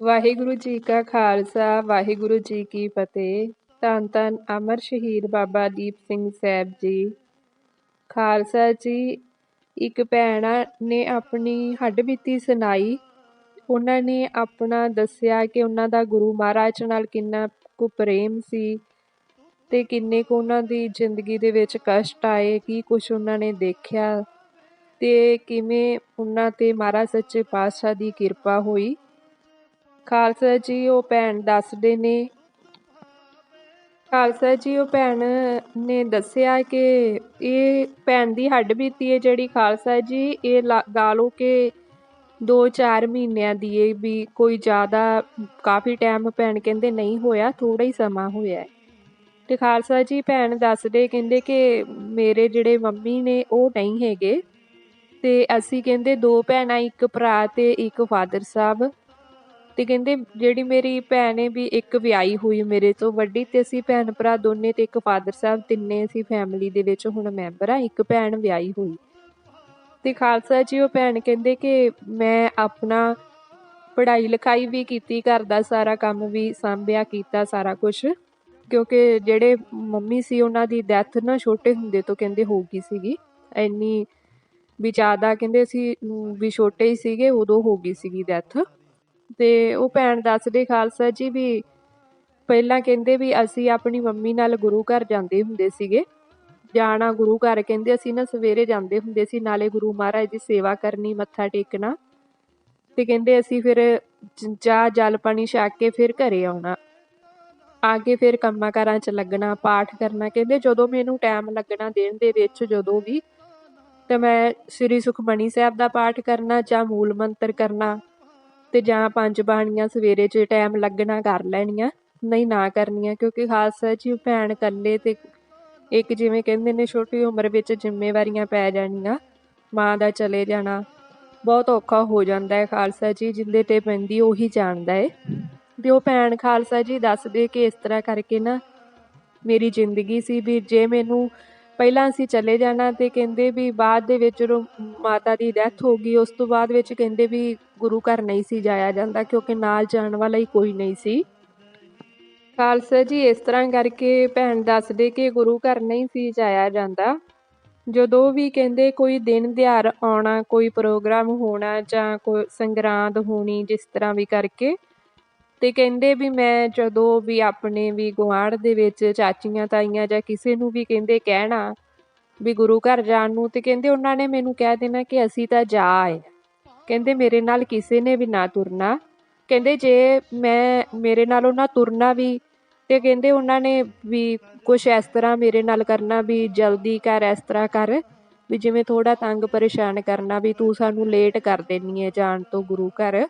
ਵਾਹਿਗੁਰੂ ਜੀ ਕਾ ਖਾਲਸਾ, ਵਾਹਿਗੁਰੂ ਜੀ ਕੀ ਫਤਿਹ। ਧੰਨ ਧੰਨ ਅਮਰ ਸ਼ਹੀਦ ਬਾਬਾ ਦੀਪ ਸਿੰਘ ਸਾਹਿਬ ਜੀ। ਖਾਲਸਾ ਜੀ, ਇੱਕ ਭੈਣ ਨੇ ਆਪਣੀ ਹੱਡਬੀਤੀ ਸੁਣਾਈ। ਉਹਨਾਂ ਨੇ ਆਪਣਾ ਦੱਸਿਆ ਕਿ ਉਹਨਾਂ ਦਾ ਗੁਰੂ ਮਹਾਰਾਜ ਨਾਲ ਕਿੰਨਾ ਕੁ ਪ੍ਰੇਮ ਸੀ ਤੇ ਕਿੰਨੇ ਕੁ ਉਹਨਾਂ ਦੀ ਜ਼ਿੰਦਗੀ ਦੇ ਵਿੱਚ ਕਸ਼ਟ ਆਏ, ਕੀ ਕੁਝ ਉਹਨਾਂ ਨੇ ਦੇਖਿਆ ਤੇ ਕਿਵੇਂ ਉਹਨਾਂ ਤੇ ਮਹਾਰਾਜ ਸੱਚੇ ਪਾਤਸ਼ਾਹ ਦੀ ਕਿਰਪਾ ਹੋਈ। ਖਾਲਸਾ ਜੀ, ਉਹ ਭੈਣ ਦੱਸਦੇ ਨੇ। ਖਾਲਸਾ ਜੀ, ਉਹ ਭੈਣ ਨੇ ਦੱਸਿਆ ਕਿ ਇਹ ਭੈਣ ਦੀ ਹੱਡ ਬੀਤੀ ਹੈ ਜਿਹੜੀ ਖਾਲਸਾ ਜੀ, ਇਹ ਲਾ ਲਓ ਕਿ 2-4 ਮਹੀਨਿਆਂ ਦੀ ਹੈ ਵੀ ਕੋਈ ਜ਼ਿਆਦਾ, ਕਾਫੀ ਟਾਈਮ ਭੈਣ ਕਹਿੰਦੇ ਨਹੀਂ ਹੋਇਆ ਥੋੜਾ ਹੀ ਸਮਾਂ ਹੋਇਆ ਤੇ ਖਾਲਸਾ ਜੀ ਭੈਣ ਦੱਸਦੇ, ਕਹਿੰਦੇ ਕਿ ਮੇਰੇ ਜਿਹੜੇ ਮੰਮੀ ਨੇ, ਉਹ ਨਹੀਂ ਹੈਗੇ। ਤੇ ਅਸੀਂ ਕਹਿੰਦੇ, ਦੋ ਭੈਣਾਂ, ਇੱਕ ਭਰਾ ਤੇ ਇੱਕ ਫਾਦਰ ਸਾਹਿਬ। ਤੇ ਕਹਿੰਦੇ ਜਿਹੜੀ ਮੇਰੀ ਭੈਣ ਹੈ ਵੀ ਇੱਕ ਵਿਆਹੀ ਹੋਈ ਮੇਰੇ ਤੋਂ ਵੱਡੀ ਤੇ ਅਸੀਂ ਭੈਣ ਭਰਾ ਦੋਨੇ ਤੇ ਇੱਕ ਫਾਦਰ ਸਾਹਿਬ, ਤਿੰਨੇ ਅਸੀਂ ਫੈਮਿਲੀ ਦੇ ਵਿੱਚ ਹੁਣ ਮੈਂਬਰ ਆ ਇੱਕ ਭੈਣ ਵਿਆਹੀ ਹੋਈ। ਤੇ ਖਾਲਸਾ ਜੀ, ਉਹ ਭੈਣ ਕਹਿੰਦੇ ਕਿ ਮੈਂ ਆਪਣਾ ਪੜ੍ਹਾਈ ਲਿਖਾਈ ਵੀ ਕੀਤੀ, ਘਰ ਦਾ ਸਾਰਾ ਕੰਮ ਵੀ ਸੰਭਿਆ, ਕੀਤਾ ਸਾਰਾ ਕੁਝ ਕਿਉਂਕਿ ਜਿਹੜੇ ਮੰਮੀ ਸੀ, ਉਹਨਾਂ ਦੀ ਡੈਥ ਨਾ ਛੋਟੇ ਹੁੰਦੇ ਤੋਂ ਕਹਿੰਦੇ ਹੋ ਗਈ ਸੀਗੀ। ਇੰਨੀ ਵੀ ਜ਼ਿਆਦਾ ਕਹਿੰਦੇ ਅਸੀਂ ਵੀ ਛੋਟੇ ਹੀ ਸੀਗੇ, ਉਦੋਂ ਹੋ ਗਈ ਸੀਗੀ ਡੈਥ ਤੇ ਉਹ ਭੈਣ ਦੱਸਦੇ, ਖਾਲਸਾ ਜੀ ਵੀ ਪਹਿਲਾਂ ਕਹਿੰਦੇ ਵੀ ਅਸੀਂ ਆਪਣੀ ਮੰਮੀ ਨਾਲ ਗੁਰੂ ਘਰ ਜਾਂਦੇ ਹੁੰਦੇ ਸੀਗੇ। ਜਾਣਾ ਗੁਰੂ ਘਰ, ਕਹਿੰਦੇ ਅਸੀਂ ਨਾ ਸਵੇਰੇ ਜਾਂਦੇ ਹੁੰਦੇ ਸੀ, ਨਾਲੇ ਗੁਰੂ ਮਹਾਰਾਜ ਦੀ ਸੇਵਾ ਕਰਨੀ, ਮੱਥਾ ਟੇਕਣਾ। ਤੇ ਕਹਿੰਦੇ ਅਸੀਂ ਫਿਰ ਚਾਹ, ਜਲ, ਪਾਣੀ ਛਕ ਕੇ ਫਿਰ ਘਰੇ ਆਉਣਾ। ਆ ਕੇ ਫਿਰ ਕੰਮਾਂ ਕਾਰਾਂ 'ਚ ਲੱਗਣਾ, ਪਾਠ ਕਰਨਾ। ਕਹਿੰਦੇ ਜਦੋਂ ਮੈਨੂੰ ਟਾਈਮ ਲੱਗਣਾ ਦਿਨ ਦੇ ਵਿੱਚ ਜਦੋਂ ਵੀ, ਤੇ ਮੈਂ ਸ੍ਰੀ ਸੁਖਮਣੀ ਸਾਹਿਬ ਦਾ ਪਾਠ ਕਰਨਾ ਜਾਂ ਮੂਲ ਮੰਤਰ ਕਰਨਾ। ਤੇ ਜਾਂ ਪੰਜ ਬਾਣੀਆਂ ਸਵੇਰੇ 'ਚ ਟਾਈਮ ਲੱਗਣਾ ਕਰ ਲੈਣੀਆਂ, ਨਹੀਂ ਨਾ ਕਰਨੀਆਂ, ਕਿਉਂਕਿ ਖਾਲਸਾ ਜੀ ਭੈਣ ਇਕੱਲੇ ਤੇ ਇੱਕ ਜਿਵੇਂ ਕਹਿੰਦੇ ਨੇ ਛੋਟੀ ਉਮਰ ਵਿੱਚ ਜ਼ਿੰਮੇਵਾਰੀਆਂ ਪੈ ਜਾਣੀਆਂ, ਮਾਂ ਦਾ ਚਲੇ ਜਾਣਾ, ਬਹੁਤ ਔਖਾ ਹੋ ਜਾਂਦਾ ਹੈ ਖਾਲਸਾ ਜੀ, ਜਿੰਦੇ ਤੇ ਪੈਂਦੀ ਉਹੀ ਜਾਣਦਾ ਹੈ ਤੇ ਉਹ ਭੈਣ ਖਾਲਸਾ ਜੀ ਦੱਸਦੇ ਕਿ ਇਸ ਤਰ੍ਹਾਂ ਕਰਕੇ ਨਾ ਮੇਰੀ ਜ਼ਿੰਦਗੀ ਸੀ ਵੀ ਜੇ ਮੈਨੂੰ ਪਹਿਲਾਂ ਅਸੀਂ ਚਲੇ ਜਾਣਾ ਤੇ ਕਹਿੰਦੇ ਵੀ ਬਾਅਦ ਦੇ ਵਿੱਚ ਜਦੋਂ ਮਾਤਾ ਦੀ ਡੈਥ ਹੋ ਗਈ, ਉਸ ਤੋਂ ਬਾਅਦ ਵਿੱਚ ਕਹਿੰਦੇ ਵੀ ਗੁਰੂ ਘਰ ਨਹੀਂ ਸੀ ਜਾਇਆ ਜਾਂਦਾ ਕਿਉਂਕਿ ਨਾਲ ਜਾਣ ਵਾਲਾ ਹੀ ਕੋਈ ਨਹੀਂ ਸੀ। ਖਾਲਸਾ ਜੀ, ਇਸ ਤਰ੍ਹਾਂ ਕਰਕੇ ਭੈਣ ਦੱਸਦੇ ਕਿ ਗੁਰੂ ਘਰ ਨਹੀਂ ਸੀ ਜਾਇਆ ਜਾਂਦਾ। ਜਦੋਂ ਵੀ ਕਹਿੰਦੇ ਕੋਈ ਦਿਨ ਦਿਹਾੜ ਆਉਣਾ, ਕੋਈ ਪ੍ਰੋਗਰਾਮ ਹੋਣਾ ਜਾਂ ਕੋਈ ਸੰਗਰਾਂਦ ਹੋਣੀ, ਜਿਸ ਤਰ੍ਹਾਂ ਵੀ ਕਰਕੇ ਤੇ ਕਹਿੰਦੇ ਵੀ ਮੈਂ ਜਦੋਂ ਵੀ ਆਪਣੇ ਵੀ ਗੁਆਂਢ ਦੇ ਵਿੱਚ ਚਾਚੀਆਂ, ਤਾਈਆਂ ਜਾਂ ਕਿਸੇ ਨੂੰ ਵੀ ਕਹਿੰਦੇ ਕਹਿਣਾ ਵੀ ਗੁਰੂ ਘਰ ਜਾਣ ਨੂੰ, ਤੇ ਕਹਿੰਦੇ ਉਹਨਾਂ ਨੇ ਮੈਨੂੰ ਕਹਿ ਦੇਣਾ ਕਿ ਅਸੀਂ ਤਾਂ ਜਾ ਆਏ ਕਹਿੰਦੇ ਮੇਰੇ ਨਾਲ ਕਿਸੇ ਨੇ ਵੀ ਨਾ ਤੁਰਨਾ। ਕਹਿੰਦੇ ਜੇ ਮੈਂ ਮੇਰੇ ਨਾਲ ਉਹਨਾਂ ਤੁਰਨਾ ਵੀ, ਤੇ ਕਹਿੰਦੇ ਉਹਨਾਂ ਨੇ ਵੀ ਕੁਛ ਇਸ ਤਰ੍ਹਾਂ ਮੇਰੇ ਨਾਲ ਕਰਨਾ ਵੀ, ਜਲਦੀ ਕਰ ਇਸ ਤਰ੍ਹਾਂ ਕਰ, ਵੀ ਜਿਵੇਂ ਥੋੜਾ ਤੰਗ ਪਰੇਸ਼ਾਨ ਕਰਨਾ ਵੀ ਤੂੰ ਸਾਨੂੰ ਲੇਟ ਕਰ ਦੇਣੀ ਹੈ ਜਾਣ ਤੋਂ ਗੁਰੂ ਘਰ।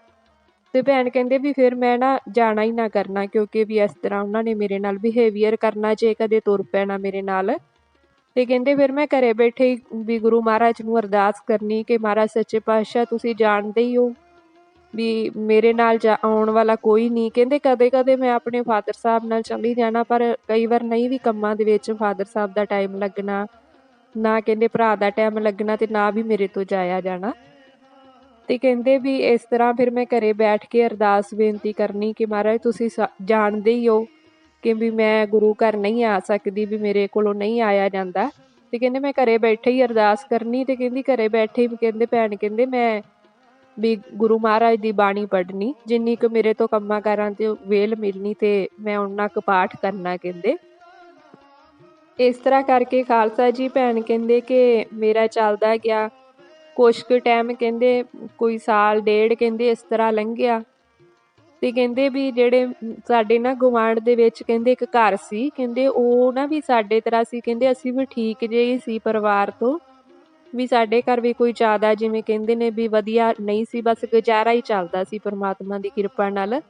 ਤੇ ਭੈਣ ਕਹਿੰਦੇ ਵੀ ਫਿਰ ਮੈਂ ਨਾ ਜਾਣਾ ਹੀ ਨਾ ਕਰਨਾ, ਕਿਉਂਕਿ ਵੀ ਇਸ ਤਰ੍ਹਾਂ ਉਹਨਾਂ ਨੇ ਮੇਰੇ ਨਾਲ ਬਿਹੇਵੀਅਰ ਕਰਨਾ, ਜੇ ਕਦੇ ਤੁਰ ਪੈਣਾ ਮੇਰੇ ਨਾਲ। ਤੇ ਕਹਿੰਦੇ ਫਿਰ ਮੈਂ ਘਰੇ ਬੈਠੇ ਹੀ ਵੀ ਗੁਰੂ ਮਹਾਰਾਜ ਨੂੰ ਅਰਦਾਸ ਕਰਨੀ ਕਿ ਮਹਾਰਾਜ ਸੱਚੇ ਪਾਤਸ਼ਾਹ, ਤੁਸੀਂ ਜਾਣਦੇ ਹੀ ਹੋ ਵੀ ਮੇਰੇ ਨਾਲ ਜਾ ਆਉਣ ਵਾਲਾ ਕੋਈ ਨਹੀਂ। ਕਹਿੰਦੇ ਕਦੇ ਕਦੇ ਮੈਂ ਆਪਣੇ ਫਾਦਰ ਸਾਹਿਬ ਨਾਲ ਚਲੀ ਜਾਣਾ, ਪਰ ਕਈ ਵਾਰ ਨਹੀਂ ਵੀ ਕੰਮਾਂ ਦੇ ਵਿੱਚ ਫਾਦਰ ਸਾਹਿਬ ਦਾ ਟਾਈਮ ਲੱਗਣਾ, ਨਾ ਕਹਿੰਦੇ ਭਰਾ ਦਾ ਟਾਈਮ ਲੱਗਣਾ ਤੇ ਨਾ ਵੀ ਮੇਰੇ ਤੋਂ ਜਾਇਆ ਜਾਣਾ। ਤੇ ਕਹਿੰਦੇ ਵੀ ਇਸ ਤਰ੍ਹਾਂ ਫਿਰ ਮੈਂ ਘਰੇ ਬੈਠ ਕੇ ਅਰਦਾਸ ਬੇਨਤੀ ਕਰਨੀ ਕਿ ਮਹਾਰਾਜ ਤੁਸੀਂ ਜਾਣਦੇ ਹੀ ਹੋ ਕਿ ਵੀ ਮੈਂ ਗੁਰੂ ਘਰ ਨਹੀਂ ਆ ਸਕਦੀ ਵੀ ਮੇਰੇ ਕੋਲੋਂ ਨਹੀਂ ਆਇਆ ਜਾਂਦਾ। ਤੇ ਕਹਿੰਦੇ ਮੈਂ ਘਰੇ ਬੈਠੇ ਹੀ ਅਰਦਾਸ ਕਰਨੀ ਤੇ ਕਹਿੰਦੀ ਘਰੇ ਬੈਠੇ ਹੀ ਕਹਿੰਦੇ ਭੈਣ ਕਹਿੰਦੇ ਮੈਂ ਵੀ ਗੁਰੂ ਮਹਾਰਾਜ ਦੀ ਬਾਣੀ ਪੜ੍ਹਨੀ, ਜਿੰਨੀ ਕੁ ਮੇਰੇ ਤੋਂ ਕੰਮਾਂ ਕਰਾਂ ਤੇ ਵੇਲ ਮਿਲਣੀ ਤੇ ਮੈਂ ਉਹਨਾਂ ਕੁ ਪਾਠ ਕਰਨਾ ਕਹਿੰਦੇ। ਇਸ ਤਰ੍ਹਾਂ ਕਰਕੇ ਖਾਲਸਾ ਜੀ ਭੈਣ ਕਹਿੰਦੇ ਕਿ ਮੇਰਾ ਚੱਲਦਾ ਗਿਆ ਕੁਛ ਕੁ ਟਾਈਮ ਕਹਿੰਦੇ, ਕੋਈ ਸਾਲ, ਡੇਢ ਕਹਿੰਦੇ ਇਸ ਤਰ੍ਹਾਂ ਲੰਘਿਆ। ਤੇ ਕਹਿੰਦੇ ਵੀ ਜਿਹੜੇ ਸਾਡੇ ਨਾ ਗੁਆਂਢ ਦੇ ਵਿੱਚ ਕਹਿੰਦੇ ਇੱਕ ਘਰ ਸੀ, ਕਹਿੰਦੇ ਉਹ ਨਾ ਵੀ ਸਾਡੇ ਤਰ੍ਹਾਂ ਸੀ, ਕਹਿੰਦੇ ਅਸੀਂ ਵੀ ਠੀਕ ਜਿਹੇ ਸੀ ਪਰਿਵਾਰ ਤੋਂ। ਵੀ ਸਾਡੇ ਘਰ ਵੀ ਕੋਈ ਜ਼ਿਆਦਾ ਜਿਵੇਂ ਕਹਿੰਦੇ ਨੇ ਵੀ ਵਧੀਆ ਨਹੀਂ ਸੀ, ਬਸ ਗੁਜ਼ਾਰਾ ਹੀ ਚੱਲਦਾ ਸੀ ਪਰਮਾਤਮਾ ਦੀ ਕਿਰਪਾ ਨਾਲ।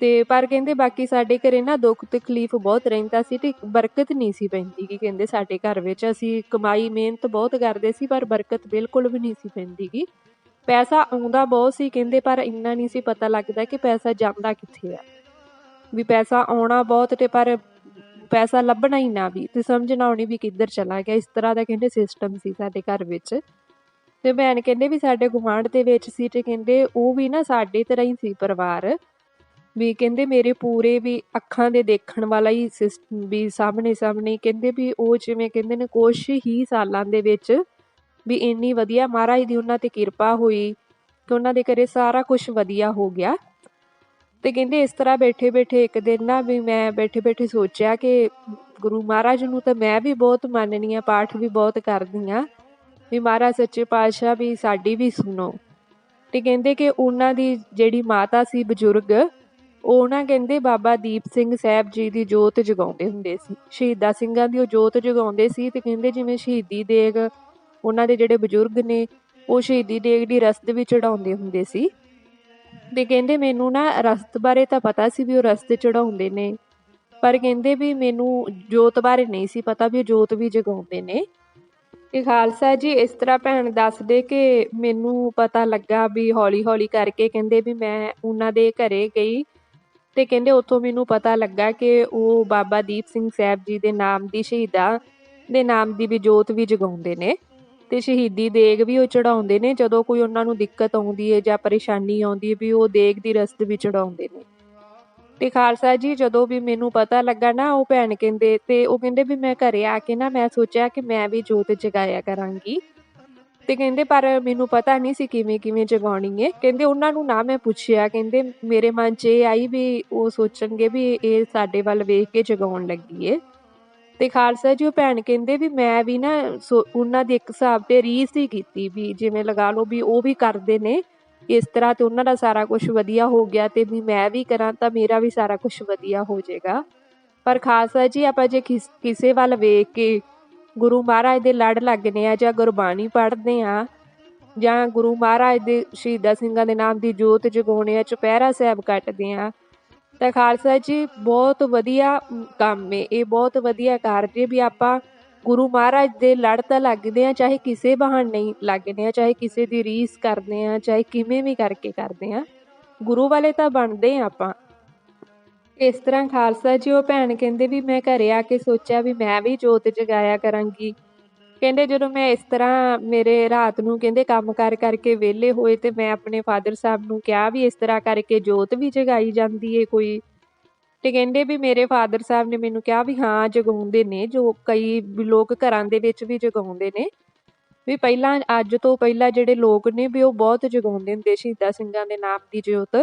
ਤੇ ਪਰ ਕਹਿੰਦੇ ਬਾਕੀ ਸਾਡੇ ਘਰੇ ਨਾ ਦੁੱਖ ਤਕਲੀਫ ਬਹੁਤ ਰਹਿੰਦਾ ਸੀ ਤੇ ਬਰਕਤ ਨਹੀਂ ਸੀ ਪੈਂਦੀ ਕਿ ਕਹਿੰਦੇ ਸਾਡੇ ਘਰ ਵਿੱਚ ਅਸੀਂ ਕਮਾਈ, ਮਿਹਨਤ ਬਹੁਤ ਕਰਦੇ ਸੀ ਪਰ ਬਰਕਤ ਬਿਲਕੁਲ ਵੀ ਨਹੀਂ ਸੀ ਪੈਂਦੀ ਗੀ। ਪੈਸਾ ਆਉਂਦਾ ਬਹੁਤ ਸੀ ਕਹਿੰਦੇ ਪਰ ਇੰਨਾ ਨਹੀਂ ਸੀ ਪਤਾ ਲੱਗਦਾ ਕਿ ਪੈਸਾ ਜਾਂਦਾ ਕਿੱਥੇ ਆ। ਵੀ ਪੈਸਾ ਆਉਣਾ ਬਹੁਤ ਤੇ ਪਰ ਪੈਸਾ ਲੱਭਣਾ ਹੀ ਨਾ ਵੀ ਤੇ ਸਮਝਣਾ ਆਉਣੀ ਵੀ ਕਿੱਧਰ ਚਲਾ ਗਿਆ। ਇਸ ਤਰ੍ਹਾਂ ਦਾ ਕਹਿੰਦੇ ਸਿਸਟਮ ਸੀ ਸਾਡੇ ਘਰ ਵਿੱਚ। ਤੇ ਭੈਣ ਕਹਿੰਦੇ ਵੀ ਸਾਡੇ ਗੁਆਂਢ ਦੇ ਵਿੱਚ ਸੀ ਤੇ ਕਹਿੰਦੇ ਉਹ ਵੀ ਨਾ ਸਾਡੇ ਤਰ੍ਹਾਂ ਹੀ ਸੀ ਪਰਿਵਾਰ। ਵੀ ਕਹਿੰਦੇ ਮੇਰੇ ਪੂਰੇ ਵੀ ਅੱਖਾਂ ਦੇ ਦੇਖਣ ਵਾਲਾ ਹੀ ਸਿਸਟਮ ਵੀ ਸਾਹਮਣੇ ਸਾਹਮਣੇ ਕਹਿੰਦੇ ਵੀ ਉਹ ਜਿਵੇਂ ਕਹਿੰਦੇ ਨੇ ਕੁਛ ਹੀ ਸਾਲਾਂ ਦੇ ਵਿੱਚ ਵੀ ਇੰਨੀ ਵਧੀਆ ਮਹਾਰਾਜ ਦੀ ਉਹਨਾਂ ਤੇ ਕਿਰਪਾ ਹੋਈ ਕਿ ਉਹਨਾਂ ਦੇ ਘਰੇ ਸਾਰਾ ਕੁਝ ਵਧੀਆ ਹੋ ਗਿਆ। ਤੇ ਕਹਿੰਦੇ ਇਸ ਤਰ੍ਹਾਂ ਬੈਠੇ ਬੈਠੇ ਇੱਕ ਦਿਨ ਨਾ ਵੀ ਮੈਂ ਬੈਠੇ ਬੈਠੇ ਸੋਚਿਆ ਕਿ ਗੁਰੂ ਮਹਾਰਾਜ ਨੂੰ ਤਾਂ ਮੈਂ ਵੀ ਬਹੁਤ ਮੰਨਨੀ ਆ ਪਾਠ ਵੀ ਬਹੁਤ ਕਰਦੀ ਆ ਵੀ ਮਹਾਰਾਜ ਸੱਚੇ ਪਾਤਸ਼ਾਹ ਵੀ ਸਾਡੀ ਵੀ ਸੁਣੋ। ਤੇ ਕਹਿੰਦੇ ਕਿ ਉਹਨਾਂ ਦੀ ਜਿਹੜੀ ਮਾਤਾ ਸੀ ਬਜ਼ੁਰਗ ਉਹ ਨਾ ਕਹਿੰਦੇ ਬਾਬਾ ਦੀਪ ਸਿੰਘ ਸਾਹਿਬ ਜੀ ਦੀ ਜੋਤ ਜਗਾਉਂਦੇ ਹੁੰਦੇ ਸੀ। ਸ਼ਹੀਦਾਂ ਸਿੰਘਾਂ ਦੀ ਉਹ ਜੋਤ ਜਗਾਉਂਦੇ ਸੀ ਤੇ ਕਹਿੰਦੇ ਜਿਵੇਂ ਸ਼ਹੀਦੀ ਦੇਗ ਉਹਨਾਂ ਦੇ ਜਿਹੜੇ ਬਜ਼ੁਰਗ ਨੇ, ਉਹ ਸ਼ਹੀਦੀ ਦੇਗ ਦੀ ਰਸਤ ਵੀ ਚੜਾਉਂਦੇ ਹੁੰਦੇ ਸੀ। ਤੇ ਕਹਿੰਦੇ ਮੈਨੂੰ ਨਾ ਰਸਤ ਬਾਰੇ ਤਾਂ ਪਤਾ ਸੀ ਵੀ ਉਹ ਰਸਤੇ ਚੜਾਉਂਦੇ ਨੇ, ਪਰ ਕਹਿੰਦੇ ਵੀ ਮੈਨੂੰ ਜੋਤ ਬਾਰੇ ਨਹੀਂ ਸੀ ਪਤਾ ਵੀ ਉਹ ਜੋਤ ਵੀ ਜਗਾਉਂਦੇ ਨੇ। ਕਿ ਖਾਲਸਾ ਜੀ ਇਸ ਤਰ੍ਹਾਂ ਭੈਣ ਦੱਸਦੇ ਕਿ ਮੈਨੂੰ ਪਤਾ ਲੱਗਾ ਵੀ ਹੌਲੀ ਹੌਲੀ ਕਰਕੇ ਕਹਿੰਦੇ ਵੀ ਮੈਂ ਉਹਨਾਂ ਦੇ ਘਰੇ ਗਈ ਤੇ ਕਹਿੰਦੇ ਉੱਥੋਂ ਮੈਨੂੰ ਪਤਾ ਲੱਗਾ ਕਿ ਉਹ ਬਾਬਾ ਦੀਪ ਸਿੰਘ ਸਾਹਿਬ ਜੀ ਦੇ ਨਾਮ ਦੀ ਸ਼ਹੀਦਾਂ ਦੇ ਨਾਮ ਦੀ ਵੀ ਜੋਤ ਵੀ ਜਗਾਉਂਦੇ ਨੇ ਤੇ ਸ਼ਹੀਦੀ ਦੇਗ ਵੀ ਉਹ ਚੜਾਉਂਦੇ ਨੇ, ਜਦੋਂ ਕੋਈ ਉਹਨਾਂ ਨੂੰ ਦਿੱਕਤ ਆਉਂਦੀ ਹੈ ਜਾਂ ਪਰੇਸ਼ਾਨੀ ਆਉਂਦੀ ਹੈ ਵੀ ਉਹ ਦੇਗ ਦੀ ਰਸਤ ਵੀ ਚੜਾਉਂਦੇ ਨੇ। ਤੇ ਖਾਲਸਾ ਜੀ ਜਦੋਂ ਵੀ ਮੈਨੂੰ ਪਤਾ ਲੱਗਾ ਨਾ ਉਹ ਭੈਣ ਕਹਿੰਦੇ ਤੇ ਉਹ ਕਹਿੰਦੇ ਵੀ ਮੈਂ ਘਰੇ ਆ ਕੇ ਨਾ ਮੈਂ ਸੋਚਿਆ ਕਿ ਮੈਂ ਵੀ ਜੋਤ ਜਗਾਇਆ ਕਰਾਂਗੀ। ਤੇ ਕਹਿੰਦੇ, ਪਰ ਮੈਨੂੰ ਪਤਾ ਨਹੀਂ ਸੀ ਕਿਵੇਂ ਕਿਵੇਂ ਜਗਾਉਣੀ ਹੈ ਕਹਿੰਦੇ ਉਹਨਾਂ ਨੂੰ ਨਾ ਮੈਂ ਪੁੱਛਿਆ। ਕਹਿੰਦੇ ਮੇਰੇ ਮਨ 'ਚ ਇਹ ਆਈ ਵੀ ਉਹ ਸੋਚਣਗੇ ਵੀ ਇਹ ਸਾਡੇ ਵੱਲ ਵੇਖ ਕੇ ਜਗਾਉਣ ਲੱਗੀ ਏ। ਤੇ ਖਾਲਸਾ ਜੀ ਉਹ ਭੈਣ ਕਹਿੰਦੇ ਵੀ ਮੈਂ ਵੀ ਨਾ ਉਹਨਾਂ ਦੇ ਇੱਕ ਹਿਸਾਬ ਤੇ ਰੀਸ ਹੀ ਕੀਤੀ ਵੀ ਜਿਵੇਂ ਲਗਾ ਲਓ ਵੀ ਉਹ ਵੀ ਕਰਦੇ ਨੇ। ਇਸ ਤਰ੍ਹਾਂ ਤੇ ਉਹਨਾਂ ਦਾ ਸਾਰਾ ਕੁਝ ਵਧੀਆ ਹੋ ਗਿਆ ਤੇ ਵੀ ਮੈਂ ਵੀ ਕਰਾਂ ਤਾਂ ਮੇਰਾ ਵੀ ਸਾਰਾ ਕੁਝ ਵਧੀਆ ਹੋ ਜਾਏਗਾ। ਪਰ ਖਾਲਸਾ ਜੀ ਆਪਾਂ ਜੇ ਕਿਸੇ ਵੱਲ ਵੇਖ ਕੇ ਗੁਰੂ ਮਹਾਰਾਜ ਦੇ ਲੜ ਲੱਗਨੇ ਆ ਜਾਂ ਗੁਰਬਾਣੀ ਪੜ੍ਹਦੇ ਆ ਜਾਂ ਗੁਰੂ ਮਹਾਰਾਜ ਦੇ ਸ਼ਹੀਦਾਂ ਸਿੰਘਾਂ ਦੇ ਨਾਮ ਦੀ ਜੋਤ ਜਗਾਉਣੇ ਆ, ਚੁਪਹਿਰਾ ਸਾਹਿਬ ਕੱਟਦੇ ਆ। ਤਾਂ ਖਾਲਸਾ ਜੀ, ਬਹੁਤ ਵਧੀਆ ਕੰਮ ਏ, ਇਹ ਬਹੁਤ ਵਧੀਆ ਕਾਰਜ ਏ ਵੀ ਆਪਾਂ ਗੁਰੂ ਮਹਾਰਾਜ ਦੇ ਲੜ ਤਾਂ ਲੱਗਦੇ ਆ, ਚਾਹੇ ਕਿਸੇ ਬਹਾਨੇ ਹੀ ਲੱਗਦੇ ਆ, ਚਾਹੇ ਕਿਸੇ ਦੀ ਰੀਸ ਕਰਦੇ ਆ, ਚਾਹੇ ਕਿਵੇਂ ਵੀ ਕਰਕੇ ਕਰਦੇ ਆ। ਗੁਰੂ ਵਾਲੇ ਤਾਂ ਬਣਦੇ ਆ ਆਪਾਂ। ਇਸ ਤਰ੍ਹਾਂ ਖਾਲਸਾ ਜੀ, ਉਹ ਭੈਣ ਕਹਿੰਦੇ ਵੀ ਮੈਂ ਘਰੇ ਆ ਕੇ ਸੋਚਿਆ ਵੀ ਮੈਂ ਵੀ ਜੋਤ ਜਗਾਇਆ ਕਰਾਂਗੀ। ਕਹਿੰਦੇ ਜਦੋਂ ਮੈਂ ਇਸ ਤਰ੍ਹਾਂ ਮੇਰੇ ਰਾਤ ਨੂੰ ਕਹਿੰਦੇ ਕੰਮ ਕਰ ਕਰਕੇ ਵਿਹਲੇ ਹੋਏ ਤੇ ਮੈਂ ਆਪਣੇ ਫਾਦਰ ਸਾਹਿਬ ਨੂੰ ਕਿਹਾ ਵੀ ਇਸ ਤਰ੍ਹਾਂ ਕਰਕੇ ਜੋਤ ਵੀ ਜਗਾਈ ਜਾਂਦੀ ਏ ਕੋਈ। ਤੇ ਕਹਿੰਦੇ ਵੀ ਮੇਰੇ ਫਾਦਰ ਸਾਹਿਬ ਨੇ ਮੈਨੂੰ ਕਿਹਾ ਵੀ ਹਾਂ, ਜਗਾਉਂਦੇ ਨੇ, ਜੋ ਕਈ ਲੋਕ ਘਰਾਂ ਦੇ ਵਿੱਚ ਵੀ ਜਗਾਉਂਦੇ ਨੇ। ਵੀ ਪਹਿਲਾਂ, ਅੱਜ ਤੋਂ ਪਹਿਲਾਂ ਜਿਹੜੇ ਲੋਕ ਨੇ ਵੀ ਉਹ ਬਹੁਤ ਜਗਾਉਂਦੇ ਹੁੰਦੇ, ਸ਼ਹੀਦਾਂ ਸਿੰਘਾਂ ਦੇ ਨਾਮ ਦੀ ਜੋਤ।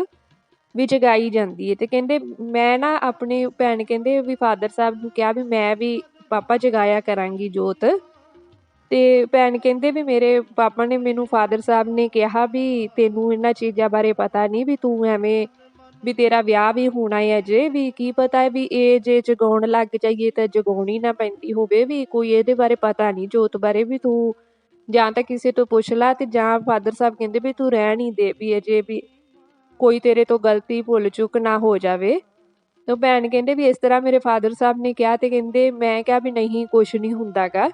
ਵੀ ਜਗਾਈ ਜਾਂਦੀ ਹੈ ਤੇ ਕਹਿੰਦੇ ਮੈਂ ਨਾ ਆਪਣੇ ਭੈਣ ਕਹਿੰਦੇ ਵੀ ਫਾਦਰ ਸਾਹਿਬ ਨੂੰ ਕਿਹਾ ਵੀ ਮੈਂ ਵੀ ਪਾਪਾ ਜਗਾਇਆ ਕਰਾਂਗੀ ਜੋਤ। ਤੇ ਭੈਣ ਕਹਿੰਦੇ ਵੀ ਮੇਰੇ ਪਾਪਾ ਨੇ ਮੈਨੂੰ ਫਾਦਰ ਸਾਹਿਬ ਨੇ ਕਿਹਾ ਵੀ ਤੈਨੂੰ ਇਹਨਾਂ ਚੀਜ਼ਾਂ ਬਾਰੇ ਪਤਾ ਨਹੀਂ ਵੀ ਤੂੰ ਐਵੇਂ ਵੀ ਤੇਰਾ ਵਿਆਹ ਵੀ ਹੋਣਾ ਹੈ ਅਜੇ ਵੀ ਕੀ ਪਤਾ ਹੈ ਵੀ ਇਹ ਜੇ ਜਗਾਉਣ ਲੱਗ ਜਾਈਏ ਤਾਂ ਜਗਾਉਣੀ ਨਾ ਪੈਂਦੀ ਹੋਵੇ ਵੀ ਕੋਈ ਇਹਦੇ ਬਾਰੇ ਪਤਾ ਨਹੀਂ, ਜੋਤ ਬਾਰੇ ਵੀ ਤੂੰ ਜਾਂ ਤਾਂ ਕਿਸੇ ਤੋਂ ਪੁੱਛ ਲੈ ਤੇ ਜਾਂ ਫਾਦਰ ਸਾਹਿਬ ਕਹਿੰਦੇ ਵੀ ਤੂੰ ਰਹਿਣ ਹੀ ਦੇ ਵੀ ਅਜੇ ਵੀ ਕੋਈ ਤੇਰੇ ਤੋਂ ਗਲਤੀ ਭੁੱਲ ਚੁੱਕ ਨਾ ਹੋ ਜਾਵੇ। ਤਾਂ ਭੈਣ ਕਹਿੰਦੇ ਵੀ ਇਸ ਤਰ੍ਹਾਂ ਮੇਰੇ ਫਾਦਰ ਸਾਹਿਬ ਨੇ ਕਿਹਾ ਤੇ ਕਹਿੰਦੇ ਮੈਂ ਕਿਹਾ ਵੀ ਨਹੀਂ, ਕੁਛ ਨਹੀਂ ਹੁੰਦਾਗਾ।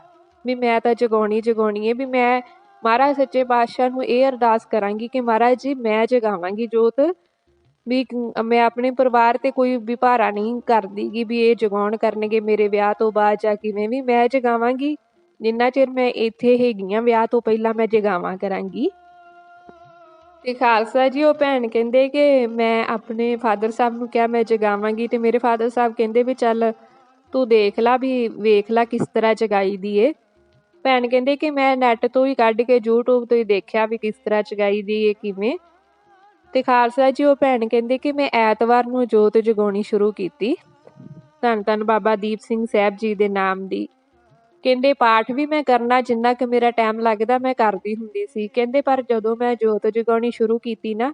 ਵੀ ਮੈਂ ਤਾਂ ਜਗਾਉਣੀ ਜਗਾਉਣੀ ਹੈ ਵੀ ਮੈਂ ਮਹਾਰਾਜ ਸੱਚੇ ਪਾਤਸ਼ਾਹ ਨੂੰ ਇਹ ਅਰਦਾਸ ਕਰਾਂਗੀ ਕਿ ਮਹਾਰਾਜ ਜੀ ਮੈਂ ਜਗਾਵਾਂਗੀ ਜੋਤ। ਵੀ ਮੈਂ ਆਪਣੇ ਪਰਿਵਾਰ ਤੇ ਕੋਈ ਵੀ ਭਾਰਾ ਨਹੀਂ ਕਰਦੀਗੀ ਵੀ ਇਹ ਜਗਾਉਣ ਕਰਨਗੇ ਮੇਰੇ ਵਿਆਹ ਤੋਂ ਬਾਅਦ ਜਾਂ ਕਿਵੇਂ ਵੀ ਮੈਂ ਜਗਾਵਾਂਗੀ। ਜਿੰਨਾ ਚਿਰ ਮੈਂ ਇੱਥੇ ਹੈਗੀ ਆ ਵਿਆਹ ਤੋਂ ਪਹਿਲਾਂ ਮੈਂ ਜਗਾਵਾਂ ਕਰਾਂਗੀ। ਤੇ ਖਾਲਸਾ ਜੀ, ਉਹ ਭੈਣ ਕਹਿੰਦੇ ਕਿ ਮੈਂ ਆਪਣੇ ਫਾਦਰ ਸਾਹਿਬ ਨੂੰ ਕਿਹਾ, ਮੈਂ ਜਗਾਵਾਂਗੀ ਤੇ ਮੇਰੇ ਫਾਦਰ ਸਾਹਿਬ ਕਹਿੰਦੇ ਵੀ ਚੱਲ ਤੂੰ ਦੇਖ ਲੈ ਵੀ ਵੇਖ ਲੈ ਕਿਸ ਤਰ੍ਹਾਂ ਜਗਾਈ ਦੀ ਏ। ਭੈਣ ਕਹਿੰਦੇ ਕਿ ਮੈਂ ਨੈਟ ਤੋਂ ਹੀ ਕੱਢ ਕੇ YouTube ਤੋਂ ਹੀ ਦੇਖਿਆ ਵੀ ਕਿਸ ਤਰ੍ਹਾਂ ਜਗਾਈ ਦੀ ਏ, ਕਿਵੇਂ। ਤੇ ਖਾਲਸਾ ਜੀ, ਉਹ ਭੈਣ ਕਹਿੰਦੇ ਕਿ ਮੈਂ ਐਤਵਾਰ ਨੂੰ ਜੋਤ ਜਗਾਉਣੀ ਸ਼ੁਰੂ ਕੀਤੀ। ਧੰਨ ਧੰਨ ਬਾਬਾ ਦੀਪ ਸਿੰਘ ਸਾਹਿਬ ਜੀ ਦੇ ਨਾਮ ਦੀ। ਕਹਿੰਦੇ ਪਾਠ ਵੀ ਮੈਂ ਕਰਨਾ, ਜਿੰਨਾ ਕਿ ਮੇਰਾ ਟਾਈਮ ਲੱਗਦਾ ਮੈਂ ਕਰਦੀ ਹੁੰਦੀ ਸੀ। ਕਹਿੰਦੇ ਪਰ ਜਦੋਂ ਮੈਂ ਜੋਤ ਜਗਾਉਣੀ ਸ਼ੁਰੂ ਕੀਤੀ ਨਾ,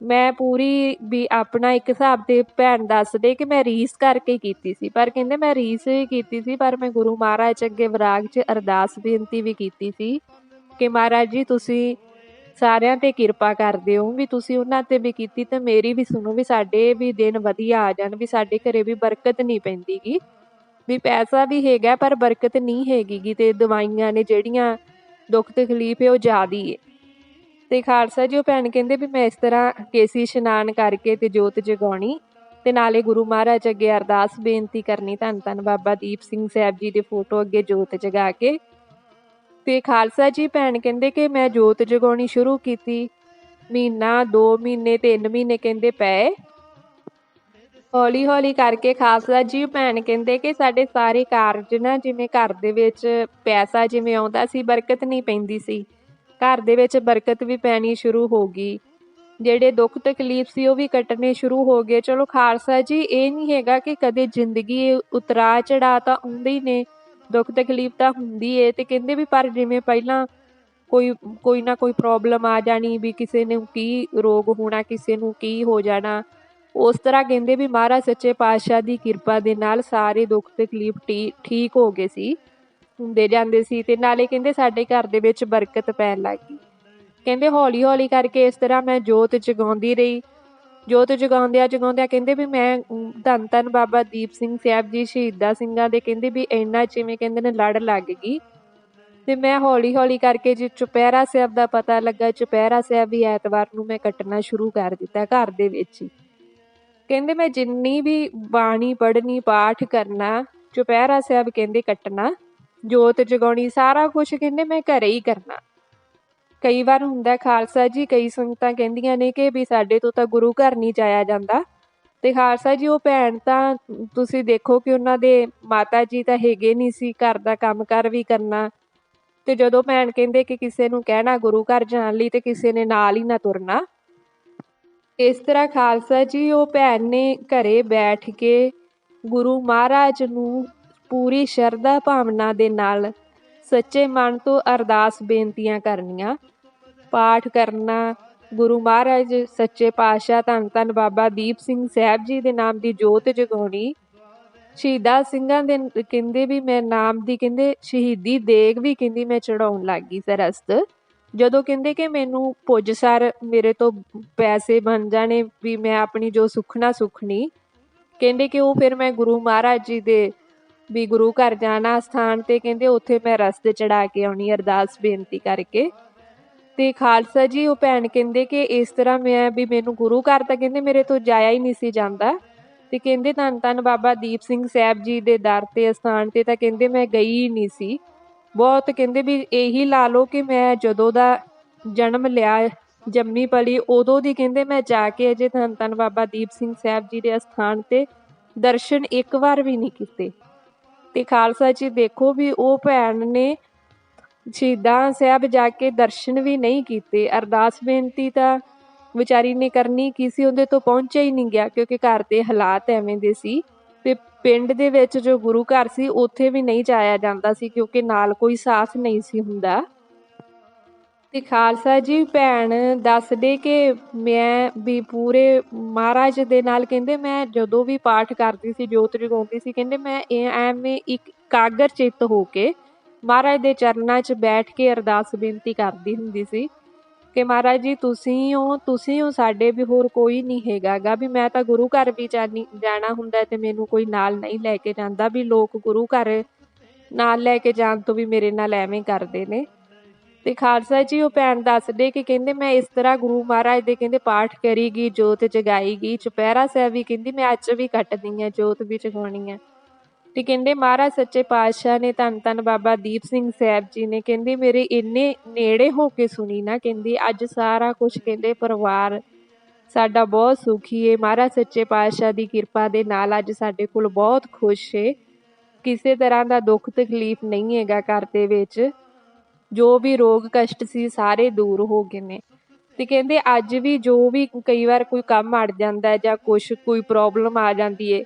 ਮੈਂ ਪੂਰੀ ਵੀ ਆਪਣਾ ਇੱਕ ਹਿਸਾਬ ਦੇ ਭੈਣ ਦੱਸਦੇ ਕਿ ਮੈਂ ਰੀਸ ਕਰਕੇ ਕੀਤੀ ਸੀ। ਪਰ ਕਹਿੰਦੇ ਮੈਂ ਰੀਸ ਵੀ ਕੀਤੀ ਸੀ, ਪਰ ਮੈਂ ਗੁਰੂ ਮਹਾਰਾਜ ਅੱਗੇ ਵਿਰਾਗ 'ਚ ਅਰਦਾਸ ਬੇਨਤੀ ਵੀ ਕੀਤੀ ਸੀ ਕਿ ਮਹਾਰਾਜ ਜੀ, ਤੁਸੀਂ ਸਾਰਿਆਂ ਤੇ ਕਿਰਪਾ ਕਰਦੇ ਹੋ, ਵੀ ਤੁਸੀਂ ਉਹਨਾਂ ਤੇ ਵੀ ਕੀਤੀ ਤੇ ਮੇਰੀ ਵੀ ਸੁਣੋ ਵੀ ਸਾਡੇ ਵੀ ਦਿਨ ਵਧੀਆ ਆ ਜਾਣ, ਵੀ ਸਾਡੇ ਘਰੇ ਵੀ ਬਰਕਤ ਨਹੀਂ ਪੈਂਦੀਗੀ। ਵੀ ਪੈਸਾ ਵੀ ਹੈਗਾ, ਪਰ ਬਰਕਤ ਨਹੀਂ ਹੈਗੀ ਤੇ ਦਵਾਈਆਂ ਨੇ ਜਿਹੜੀਆਂ ਦੁੱਖ ਤਕਲੀਫ ਹੈ ਉਹ ਜ਼ਿਆਦੀ ਹੈ। ਤੇ ਖਾਲਸਾ ਜੀ, ਉਹ ਭੈਣ ਕਹਿੰਦੇ ਵੀ ਮੈਂ ਇਸ ਤਰ੍ਹਾਂ ਕੇਸੀ ਇਸ਼ਨਾਨ ਕਰਕੇ ਤੇ ਜੋਤ ਜਗਾਉਣੀ ਤੇ ਨਾਲੇ ਗੁਰੂ ਮਹਾਰਾਜ ਅੱਗੇ ਅਰਦਾਸ ਬੇਨਤੀ ਕਰਨੀ, ਧੰਨ ਧੰਨ ਬਾਬਾ ਦੀਪ ਸਿੰਘ ਸਾਹਿਬ ਜੀ ਦੇ ਫੋਟੋ ਅੱਗੇ ਜੋਤ ਜਗਾ ਕੇ। ਤੇ ਖਾਲਸਾ ਜੀ, ਭੈਣ ਕਹਿੰਦੇ ਕਿ ਮੈਂ ਜੋਤ ਜਗਾਉਣੀ ਸ਼ੁਰੂ ਕੀਤੀ, ਮਹੀਨਾ 2 ਮਹੀਨੇ 3 ਮਹੀਨੇ ਕਹਿੰਦੇ ਪਏ। ਹੌਲੀ ਹੌਲੀ ਕਰਕੇ ਖਾਲਸਾ ਜੀ ਭੈਣ ਕਹਿੰਦੇ ਕਿ ਸਾਡੇ ਸਾਰੇ ਕਾਰਜ ਨਾ ਜਿਵੇਂ ਘਰ ਦੇ ਵਿੱਚ ਪੈਸਾ ਜਿਵੇਂ ਆਉਂਦਾ ਸੀ, ਬਰਕਤ ਨਹੀਂ ਪੈਂਦੀ ਸੀ। ਘਰ ਦੇ ਵਿੱਚ ਬਰਕਤ ਵੀ ਪੈਣੀ ਸ਼ੁਰੂ ਹੋ ਗਈ। ਜਿਹੜੇ ਦੁੱਖ ਤਕਲੀਫ ਸੀ, ਉਹ ਵੀ ਕੱਟਣੇ ਸ਼ੁਰੂ ਹੋ ਗਏ। ਚਲੋ ਖਾਲਸਾ ਜੀ, ਇਹ ਨਹੀਂ ਹੈਗਾ ਕਿ ਕਦੇ ਜ਼ਿੰਦਗੀ ਉਤਰਾ ਚੜਾ ਤਾਂ ਹੁੰਦੇ ਹੀ ਨੇ। ਦੁੱਖ ਤਕਲੀਫ ਤਾਂ ਹੁੰਦੀ ਏ ਤੇ ਕਹਿੰਦੇ ਵੀ ਪਰ ਜਿਵੇਂ ਪਹਿਲਾਂ ਕੋਈ ਕੋਈ ਨਾ ਕੋਈ ਪ੍ਰੋਬਲਮ ਆ ਜਾਣੀ ਵੀ ਕਿਸੇ ਨੂੰ ਕੀ ਰੋਗ ਹੋਣਾ, ਕਿਸੇ ਨੂੰ ਕੀ ਹੋ ਜਾਣਾ। ਉਸ ਤਰ੍ਹਾਂ ਕਹਿੰਦੇ ਵੀ ਮਹਾਰਾਜ ਸੱਚੇ ਪਾਤਸ਼ਾਹ ਦੀ ਕਿਰਪਾ ਦੇ ਨਾਲ ਸਾਰੇ ਦੁੱਖ ਤਕਲੀਫ ਠੀਕ ਹੋ ਗਏ ਸੀ, ਹੁੰਦੇ ਜਾਂਦੇ ਸੀ ਤੇ ਨਾਲੇ ਕਹਿੰਦੇ ਸਾਡੇ ਘਰ ਦੇ ਵਿੱਚ ਬਰਕਤ ਪੈਣ ਲੱਗੀ ਕਹਿੰਦੇ ਹੌਲੀ ਹੌਲੀ ਕਰਕੇ ਇਸ ਤਰ੍ਹਾਂ ਮੈਂ ਜੋਤ ਜਗਾਉਂਦੀ ਰਹੀ। ਜੋਤ ਜਗਾਉਂਦਿਆਂ ਜਗਾਉਂਦਿਆਂ ਕਹਿੰਦੇ ਵੀ ਮੈਂ ਧੰਨ ਧੰਨ ਬਾਬਾ ਦੀਪ ਸਿੰਘ ਸਾਹਿਬ ਜੀ ਸ਼ਹੀਦਾਂ ਸਿੰਘਾਂ ਦੇ ਕਹਿੰਦੇ ਵੀ ਇੰਨਾ ਜਿਵੇਂ ਕਹਿੰਦੇ ਨੇ ਲੜ ਲੱਗ ਗਈ। ਤੇ ਮੈਂ ਹੌਲੀ ਹੌਲੀ ਕਰਕੇ ਜੇ ਚੁਪਹਿਰਾ ਸਾਹਿਬ ਦਾ ਪਤਾ ਲੱਗਾ, ਚੁਪਹਿਰਾ ਸਾਹਿਬ ਵੀ ਐਤਵਾਰ ਨੂੰ ਮੈਂ ਕੱਟਣਾ ਸ਼ੁਰੂ ਕਰ ਦਿੱਤਾ ਘਰ ਦੇ ਵਿੱਚ ਹੀ। ਕਹਿੰਦੇ ਮੈਂ ਜਿੰਨੀ ਵੀ ਬਾਣੀ ਪੜ੍ਹਨੀ, ਪਾਠ ਕਰਨਾ, ਚੁਪਹਿਰਾ ਸਾਹਿਬ ਕਹਿੰਦੇ ਕੱਟਣਾ, ਜੋਤ ਜਗਾਉਣੀ, ਸਾਰਾ ਕੁਝ ਕਹਿੰਦੇ ਮੈਂ ਘਰੇ ਹੀ ਕਰਨਾ। ਕਈ ਵਾਰ ਹੁੰਦਾ ਖਾਲਸਾ ਜੀ, ਕਈ ਸੰਗਤਾਂ ਕਹਿੰਦੀਆਂ ਨੇ ਕਿ ਵੀ ਸਾਡੇ ਤੋਂ ਤਾਂ ਗੁਰੂ ਘਰ ਨਹੀਂ ਜਾਇਆ ਜਾਂਦਾ। ਤੇ ਖਾਲਸਾ ਜੀ, ਉਹ ਭੈਣ ਤਾਂ ਤੁਸੀਂ ਦੇਖੋ ਕਿ ਉਹਨਾਂ ਦੇ ਮਾਤਾ ਜੀ ਤਾਂ ਹੈਗੇ ਨਹੀਂ ਸੀ, ਘਰ ਦਾ ਕੰਮ ਕਰ ਵੀ ਕਰਨਾ। ਤੇ ਜਦੋਂ ਭੈਣ ਕਹਿੰਦੇ ਕਿ ਕਿਸੇ ਨੂੰ ਕਹਿਣਾ ਗੁਰੂ ਘਰ ਜਾਣ ਲਈ ਤੇ ਕਿਸੇ ਨੇ ਨਾਲ ਹੀ ਨਾ ਤੁਰਨਾ ਇਸ ਤਰ੍ਹਾਂ ਖਾਲਸਾ ਜੀ, ਉਹ ਭੈਣ ਨੇ ਘਰੇ ਬੈਠ ਕੇ ਗੁਰੂ ਮਹਾਰਾਜ ਨੂੰ ਪੂਰੀ ਸ਼ਰਧਾ ਭਾਵਨਾ ਦੇ ਨਾਲ ਸੱਚੇ ਮਨ ਤੋਂ ਅਰਦਾਸ ਬੇਨਤੀਆਂ ਕਰਨੀਆਂ। ਪਾਠ ਕਰਨਾ, ਗੁਰੂ ਮਹਾਰਾਜ ਸੱਚੇ ਪਾਤਸ਼ਾਹ ਧੰਨ ਧੰਨ ਬਾਬਾ ਦੀਪ ਸਿੰਘ ਸਾਹਿਬ ਜੀ ਦੇ ਨਾਮ ਦੀ ਜੋਤ ਜਗਾਉਣੀ। ਸ਼ਹੀਦਾਂ ਸਿੰਘਾਂ ਦੇ ਕਹਿੰਦੇ ਵੀ ਮੈਂ ਨਾਮ ਦੀ, ਕਹਿੰਦੇ ਸ਼ਹੀਦੀ ਦੇਗ ਵੀ ਕਹਿੰਦੀ ਮੈਂ ਚੜਾਉਣ ਲੱਗ ਗਈ ਸਰਸਤ ਜਦੋਂ ਕਹਿੰਦੇ ਕਿ ਮੈਨੂੰ ਪੁੱਜ ਸਰ, ਮੇਰੇ ਤੋਂ ਪੈਸੇ ਬਣ ਜਾਣੇ ਵੀ ਮੈਂ ਆਪਣੀ ਜੋ ਸੁਖਣਾ ਸੁਖਣੀ, ਕਹਿੰਦੇ ਕਿ ਉਹ ਫਿਰ ਮੈਂ ਗੁਰੂ ਮਹਾਰਾਜ ਜੀ ਦੇ ਵੀ ਗੁਰੂ ਘਰ ਜਾਣਾ ਸਥਾਨ ਤੇ ਕਹਿੰਦੇ ਉੱਥੇ ਮੈਂ ਰਸਤੇ ਚੜਾ ਕੇ ਆਉਣੀ, ਅਰਦਾਸ ਬੇਨਤੀ ਕਰਕੇ। ਤੇ ਖਾਲਸਾ ਜੀ, ਉਹ ਭੈਣ ਕਹਿੰਦੇ ਕਿ ਇਸ ਤਰ੍ਹਾਂ ਮੈਂ ਵੀ ਮੈਨੂੰ ਗੁਰੂ ਘਰ ਤਾਂ ਕਹਿੰਦੇ ਮੇਰੇ ਤੋਂ ਜਾਇਆ ਹੀ ਨਹੀਂ ਸੀ ਜਾਂਦਾ। ਤੇ ਕਹਿੰਦੇ ਧੰਨ ਧੰਨ ਬਾਬਾ ਦੀਪ ਸਿੰਘ ਸਾਹਿਬ ਜੀ ਦੇ ਦਰ ਤੇ ਸਥਾਨ ਤੇ ਤਾਂ ਕਹਿੰਦੇ ਮੈਂ ਗਈ ਹੀ ਨਹੀਂ ਸੀ। ਬਹੁਤ ਕਹਿੰਦੇ ਵੀ ਇਹੀ ਲਾ ਲਓ ਕਿ ਮੈਂ ਜਦੋਂ ਦਾ ਜਨਮ ਲਿਆ, ਜੰਮੀ ਪਲੀ, ਉਦੋਂ ਦੀ ਕਹਿੰਦੇ ਮੈਂ ਜਾ ਕੇ ਅਜੇ ਧੰਨ ਧੰਨ ਬਾਬਾ ਦੀਪ ਸਿੰਘ ਸਾਹਿਬ ਜੀ ਦੇ ਅਸਥਾਨ ਤੇ ਦਰਸ਼ਨ ਇੱਕ ਵਾਰ ਵੀ ਨਹੀਂ ਕੀਤੇ। ਤੇ ਖਾਲਸਾ ਜੀ ਦੇਖੋ ਵੀ ਉਹ ਭੈਣ ਨੇ ਸ਼ਹੀਦਾਂ ਸਾਹਿਬ ਜਾ ਕੇ ਦਰਸ਼ਨ ਵੀ ਨਹੀਂ ਕੀਤੇ। ਅਰਦਾਸ ਬੇਨਤੀ ਤਾਂ ਵਿਚਾਰੀ ਨੇ ਕਰਨੀ ਕੀ ਸੀ, ਉਹਦੇ ਤੋਂ ਪਹੁੰਚਿਆ ਹੀ ਨਹੀਂ ਗਿਆ, ਕਿਉਂਕਿ ਘਰ ਦੇ ਹਾਲਾਤ ਐਵੇਂ ਦੇ ਸੀ। ਪਿੰਡ ਦੇ ਵਿੱਚ ਜੋ ਗੁਰੂ ਘਰ ਸੀ, ਉੱਥੇ ਵੀ ਨਹੀਂ ਜਾਇਆ ਜਾਂਦਾ ਸੀ ਕਿਉਂਕਿ ਨਾਲ ਕੋਈ ਸਾਥ ਨਹੀਂ ਸੀ ਹੁੰਦਾ। ਤੇ ਖਾਲਸਾ ਜੀ ਭੈਣ ਦੱਸਦੇ ਕਿ ਮੈਂ ਵੀ ਪੂਰੇ ਮਹਾਰਾਜ ਦੇ ਨਾਲ ਕਹਿੰਦੇ, ਮੈਂ ਜਦੋਂ ਵੀ ਪਾਠ ਕਰਦੀ ਸੀ, ਜੋਤ ਜਗਾਉਂਦੀ ਸੀ, ਕਹਿੰਦੇ ਮੈਂ ਐਵੇਂ ਇੱਕ ਕਾਗਰ ਚਿੱਤ ਹੋ ਕੇ ਮਹਾਰਾਜ ਦੇ ਚਰਨਾਂ 'ਚ ਬੈਠ ਕੇ ਅਰਦਾਸ ਬੇਨਤੀ ਕਰਦੀ ਹੁੰਦੀ ਸੀ। ਕਿ ਮਹਾਰਾਜ ਜੀ, ਤੁਸੀਂ ਹੋ ਤੁਸੀਂ ਹੋ, ਸਾਡੇ ਵੀ ਹੋਰ ਕੋਈ ਨਹੀਂ ਹੈਗਾਗਾ ਵੀ ਮੈਂ ਤਾਂ ਗੁਰੂ ਘਰ ਵੀ ਜਾਣੀ ਜਾਣਾ ਹੁੰਦਾ ਤੇ ਮੈਨੂੰ ਕੋਈ ਨਾਲ ਨਹੀਂ ਲੈ ਕੇ ਜਾਂਦਾ ਵੀ ਲੋਕ ਗੁਰੂ ਘਰ ਨਾਲ ਲੈ ਕੇ ਜਾਣ ਤੋਂ ਵੀ ਮੇਰੇ ਨਾਲ ਐਵੇਂ ਕਰਦੇ ਨੇ। ਤੇ ਖਾਲਸਾ ਜੀ, ਉਹ ਭੈਣ ਦੱਸਦੇ ਕਿ ਕਹਿੰਦੇ ਮੈਂ ਇਸ ਤਰ੍ਹਾਂ ਗੁਰੂ ਮਹਾਰਾਜ ਦੇ ਕਹਿੰਦੇ ਪਾਠ ਕਰੀਗੀ, ਜੋਤ ਜਗਾਈਗੀ, ਚੁਪਹਿਰਾ ਸਾਹਿਬ ਵੀ ਕਹਿੰਦੀ ਮੈਂ ਅੱਜ ਵੀ ਕੱਟਦੀ ਆ ਜੋਤ ਵੀ ਜਗਾਉਣੀ ਆ। ਤੇ ਕਹਿੰਦੇ, ਮਹਾਰਾਜ, ਸੱਚੇ ਪਾਤਸ਼ਾਹ ਨੇ ਧੰਨ ਧੰਨ ਬਾਬਾ ਦੀਪ ਸਿੰਘ ਸਾਹਿਬ ਜੀ ਨੇ ਕਹਿੰਦੇ, ਮੇਰੇ ਇੰਨੇ ਨੇੜੇ ਹੋ ਕੇ ਸੁਣੀ ਨਾ, ਕਹਿੰਦੀ, ਅੱਜ ਸਾਰਾ ਕੁਝ ਕਹਿੰਦੇ, ਪਰਿਵਾਰ ਸਾਡਾ ਬਹੁਤ ਸੁਖੀ ਏ। ਮਹਾਰਾਜ, ਸੱਚੇ ਪਾਤਸ਼ਾਹ ਦੀ ਕਿਰਪਾ ਦੇ ਨਾਲ ਅੱਜ ਸਾਡੇ ਕੋਲ ਬਹੁਤ ਖੁਸ਼ ਏ। ਕਿਸੇ ਤਰ੍ਹਾਂ ਦਾ ਦੁੱਖ ਤਕਲੀਫ ਨਹੀਂ ਹੈਗਾ ਘਰ ਦੇ ਵਿੱਚ। ਜੋ ਵੀ ਰੋਗ ਕਸ਼ਟ ਸੀ, ਸਾਰੇ ਦੂਰ ਹੋ ਗਏ ਨੇ। ਤੇ ਕਹਿੰਦੇ, ਅੱਜ ਵੀ ਜੋ ਵੀ ਕਈ ਵਾਰ ਕੋਈ ਕੰਮ ਅੜ ਜਾਂਦਾ ਜਾਂ ਕੁਝ ਕੋਈ ਪ੍ਰੋਬਲਮ ਆ ਜਾਂਦੀ ਹੈ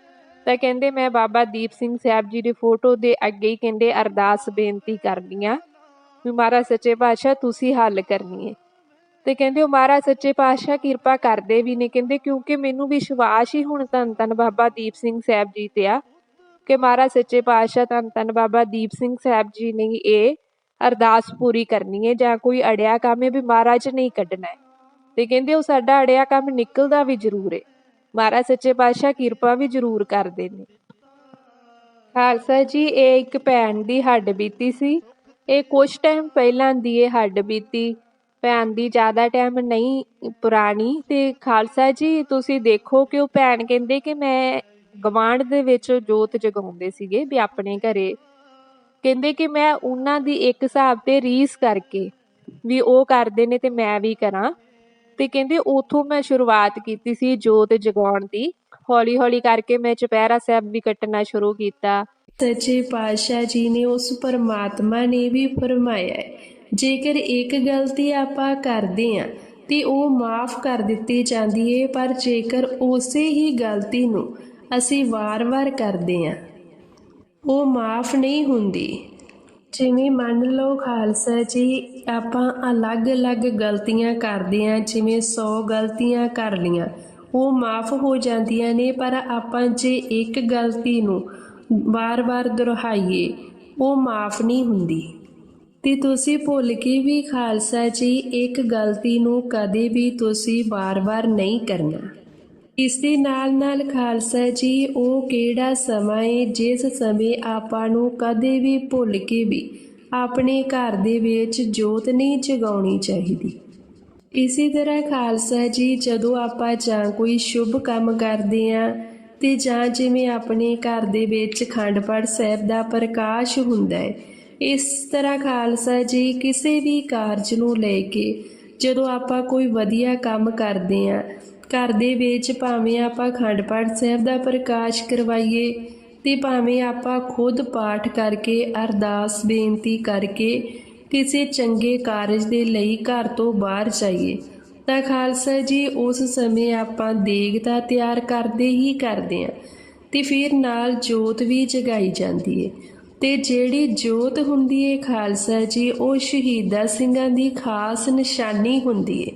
ਤਾਂ ਕਹਿੰਦੇ ਮੈਂ ਬਾਬਾ ਦੀਪ ਸਿੰਘ ਸਾਹਿਬ ਜੀ ਦੀ ਫੋਟੋ ਦੇ ਅੱਗੇ ਹੀ ਕਹਿੰਦੇ ਅਰਦਾਸ ਬੇਨਤੀ ਕਰਦੀ ਆ ਵੀ ਮਹਾਰਾਜ ਸੱਚੇ ਪਾਤਸ਼ਾਹ ਤੁਸੀਂ ਹੱਲ ਕਰਨੀ ਹੈ। ਤੇ ਕਹਿੰਦੇ ਉਹ ਮਹਾਰਾਜ ਸੱਚੇ ਪਾਤਸ਼ਾਹ ਕਿਰਪਾ ਕਰਦੇ ਵੀ ਨੇ। ਕਹਿੰਦੇ ਕਿਉਂਕਿ ਮੈਨੂੰ ਵਿਸ਼ਵਾਸ ਹੀ ਹੁਣ ਧੰਨ ਧੰਨ ਬਾਬਾ ਦੀਪ ਸਿੰਘ ਸਾਹਿਬ ਜੀ ਤੇ ਆ ਕਿ ਮਹਾਰਾਜ ਸੱਚੇ ਪਾਤਸ਼ਾਹ ਧੰਨ ਧੰਨ ਬਾਬਾ ਦੀਪ ਸਿੰਘ ਸਾਹਿਬ ਜੀ ਨੇ ਇਹ ਅਰਦਾਸ ਪੂਰੀ ਕਰਨੀ ਹੈ ਜਾਂ ਕੋਈ ਅੜਿਆ ਕੰਮ ਹੈ ਵੀ ਮਹਾਰਾਜ ਨਹੀਂ ਕੱਢਣਾ ਤੇ ਕਹਿੰਦੇ ਉਹ ਸਾਡਾ ਅੜਿਆ ਕੰਮ ਨਿਕਲਦਾ ਵੀ ਜ਼ਰੂਰ ਹੈ। ਮਹਾਰਾਜ ਸੱਚੇ ਪਾਤਸ਼ਾਹ ਕਿਰਪਾ ਵੀ ਜ਼ਰੂਰ ਕਰਦੇ ਨੇ। ਖਾਲਸਾ ਜੀ, ਇਹ ਇੱਕ ਭੈਣ ਦੀ ਹੱਡ ਬੀਤੀ ਸੀ। ਇਹ ਕੁਝ ਟਾਈਮ ਪਹਿਲਾਂ ਦੀ ਇਹ ਹੱਡ ਬੀਤੀ। ਭੈਣ ਦੀ ਜ਼ਿਆਦਾ ਟਾਈਮ ਨਹੀਂ, ਪੁਰਾਣੀ। ਤੇ ਖਾਲਸਾ ਜੀ, ਤੁਸੀਂ ਦੇਖੋ ਕਿ ਉਹ ਭੈਣ ਕਹਿੰਦੇ ਕਿ ਮੈਂ ਗਵਾਂਢ ਦੇ ਵਿੱਚ ਜੋਤ ਜਗਾਉਂਦੇ ਸੀਗੇ ਵੀ ਆਪਣੇ ਘਰੇ। ਕਹਿੰਦੇ ਕਿ ਮੈਂ ਉਹਨਾਂ ਦੀ ਇੱਕ ਹਿਸਾਬ ਤੇ ਰੀਸ ਕਰਕੇ ਵੀ ਉਹ ਕਰਦੇ ਨੇ ਤੇ ਮੈਂ ਵੀ ਕਰਾਂ। ਤੇ ਕਹਿੰਦੇ ਉਥੋਂ ਮੈਂ ਸ਼ੁਰੂਆਤ ਕੀਤੀ ਸੀ ਜੋਤ ਜਗਾਉਣ ਦੀ। ਹੌਲੀ ਹੌਲੀ ਕਰਕੇ ਮੈਂ ਚੁਪਹਿਰਾ ਸਾਹਿਬ ਵੀ ਕੱਟਣਾ ਸ਼ੁਰੂ ਕੀਤਾ। ਸੱਚੇ ਪਾਤਸ਼ਾਹ ਜੀ ਨੇ ਉਸ ਪਰਮਾਤਮਾ ਨੇ ਵੀ ਫਰਮਾਇਆ ਜੇਕਰ ਇੱਕ ਗਲਤੀ ਆਪਾਂ ਕਰਦੇ ਆਂ ਤੇ ਉਹ ਮਾਫ ਕਰ ਦਿੱਤੀ ਜਾਂਦੀ ਏ ਪਰ ਜੇਕਰ ਉਸੇ ਹੀ ਗਲਤੀ ਨੂੰ ਅਸੀਂ ਵਾਰ-ਵਾਰ ਕਰਦੇ ਆਂ ਉਹ ਮਾਫ ਨਹੀਂ ਹੁੰਦੀ। ਜਿਵੇਂ ਮੰਨ ਲਓ ਖਾਲਸਾ ਜੀ, ਆਪਾਂ ਅਲੱਗ-ਅਲੱਗ ਗਲਤੀਆਂ ਕਰਦੇ ਆਂ ਜਿਵੇਂ 100 ਗਲਤੀਆਂ ਕਰ ਲੀਆਂ ਉਹ ਮਾਫ ਹੋ ਜਾਂਦੀਆਂ ਨੇ, ਪਰ ਆਪਾਂ ਜੇ ਇੱਕ ਗਲਤੀ ਨੂੰ ਵਾਰ-ਵਾਰ ਦੁਹਰਾਈਏ, ਉਹ ਮਾਫ ਨਹੀਂ ਹੁੰਦੀ। ਤੇ ਤੁਸੀਂ ਭੁੱਲ ਕੇ ਵੀ ਖਾਲਸਾ ਜੀ, ਇੱਕ ਗਲਤੀ ਨੂੰ ਕਦੇ ਵੀ ਤੁਸੀਂ ਵਾਰ-ਵਾਰ ਨਹੀਂ ਕਰਨਾ। ਇਸ ਦੇ ਨਾਲ ਨਾਲ ਖਾਲਸਾ ਜੀ, ਉਹ ਕਿਹੜਾ ਸਮਾਂ ਹੈ ਜਿਸ ਸਮੇਂ ਆਪਾਂ ਨੂੰ ਕਦੇ ਵੀ ਭੁੱਲ ਕੇ ਵੀ ਆਪਣੇ ਘਰ ਦੇ ਵਿੱਚ ਜੋਤ ਨਹੀਂ ਜਗਾਉਣੀ ਚਾਹੀਦੀ। ਇਸੇ ਤਰ੍ਹਾਂ ਖਾਲਸਾ ਜੀ, ਜਦੋਂ ਆਪਾਂ ਜਾਂ ਕੋਈ ਸ਼ੁਭ ਕੰਮ ਕਰਦੇ ਆਂ ਤੇ ਜਾਂ ਜਿਵੇਂ ਆਪਣੇ ਘਰ ਦੇ ਵਿੱਚ ਖੰਡ ਪਾਠ ਸਾਹਿਬ ਦਾ ਪ੍ਰਕਾਸ਼ ਹੁੰਦਾ ਹੈ ਇਸ ਤਰ੍ਹਾਂ ਖਾਲਸਾ ਜੀ ਕਿਸੇ ਵੀ ਕਾਰਜ ਨੂੰ ਲੈ ਕੇ ਜਦੋਂ ਆਪਾਂ ਕੋਈ ਵਧੀਆ ਕੰਮ ਕਰਦੇ ਆਂ ਘਰ ਦੇ ਵਿੱਚ ਭਾਵੇਂ ਆਪਾਂ ਖੰਡ ਪਾਠ ਸਾਹਿਬ ਦਾ ਪ੍ਰਕਾਸ਼ ਕਰਵਾਈਏ ਤੇ ਭਾਵੇਂ ਆਪਾਂ ਖੁਦ ਪਾਠ ਕਰਕੇ ਅਰਦਾਸ, ਬੇਨਤੀ ਕਰਕੇ ਕਿਸੇ ਚੰਗੇ ਕਾਰਜ ਦੇ ਲਈ ਘਰ ਤੋਂ ਬਾਹਰ ਜਾਈਏ, ਤਾਂ ਖਾਲਸਾ ਜੀ ਉਸ ਸਮੇਂ ਆਪਾਂ ਦੇਗ ਤਾਂ ਤਿਆਰ ਕਰਦੇ ਹੀ ਕਰਦੇ ਆਂ ਤੇ ਫਿਰ ਨਾਲ ਜੋਤ ਵੀ ਜਗਾਈ ਜਾਂਦੀ ਏ। ਤੇ ਜਿਹੜੀ ਜੋਤ ਹੁੰਦੀ ਏ ਖਾਲਸਾ ਜੀ, ਉਹ ਸ਼ਹੀਦਾ ਸਿੰਘਾਂ ਦੀ ਖਾਸ ਨਿਸ਼ਾਨੀ ਹੁੰਦੀ ਏ।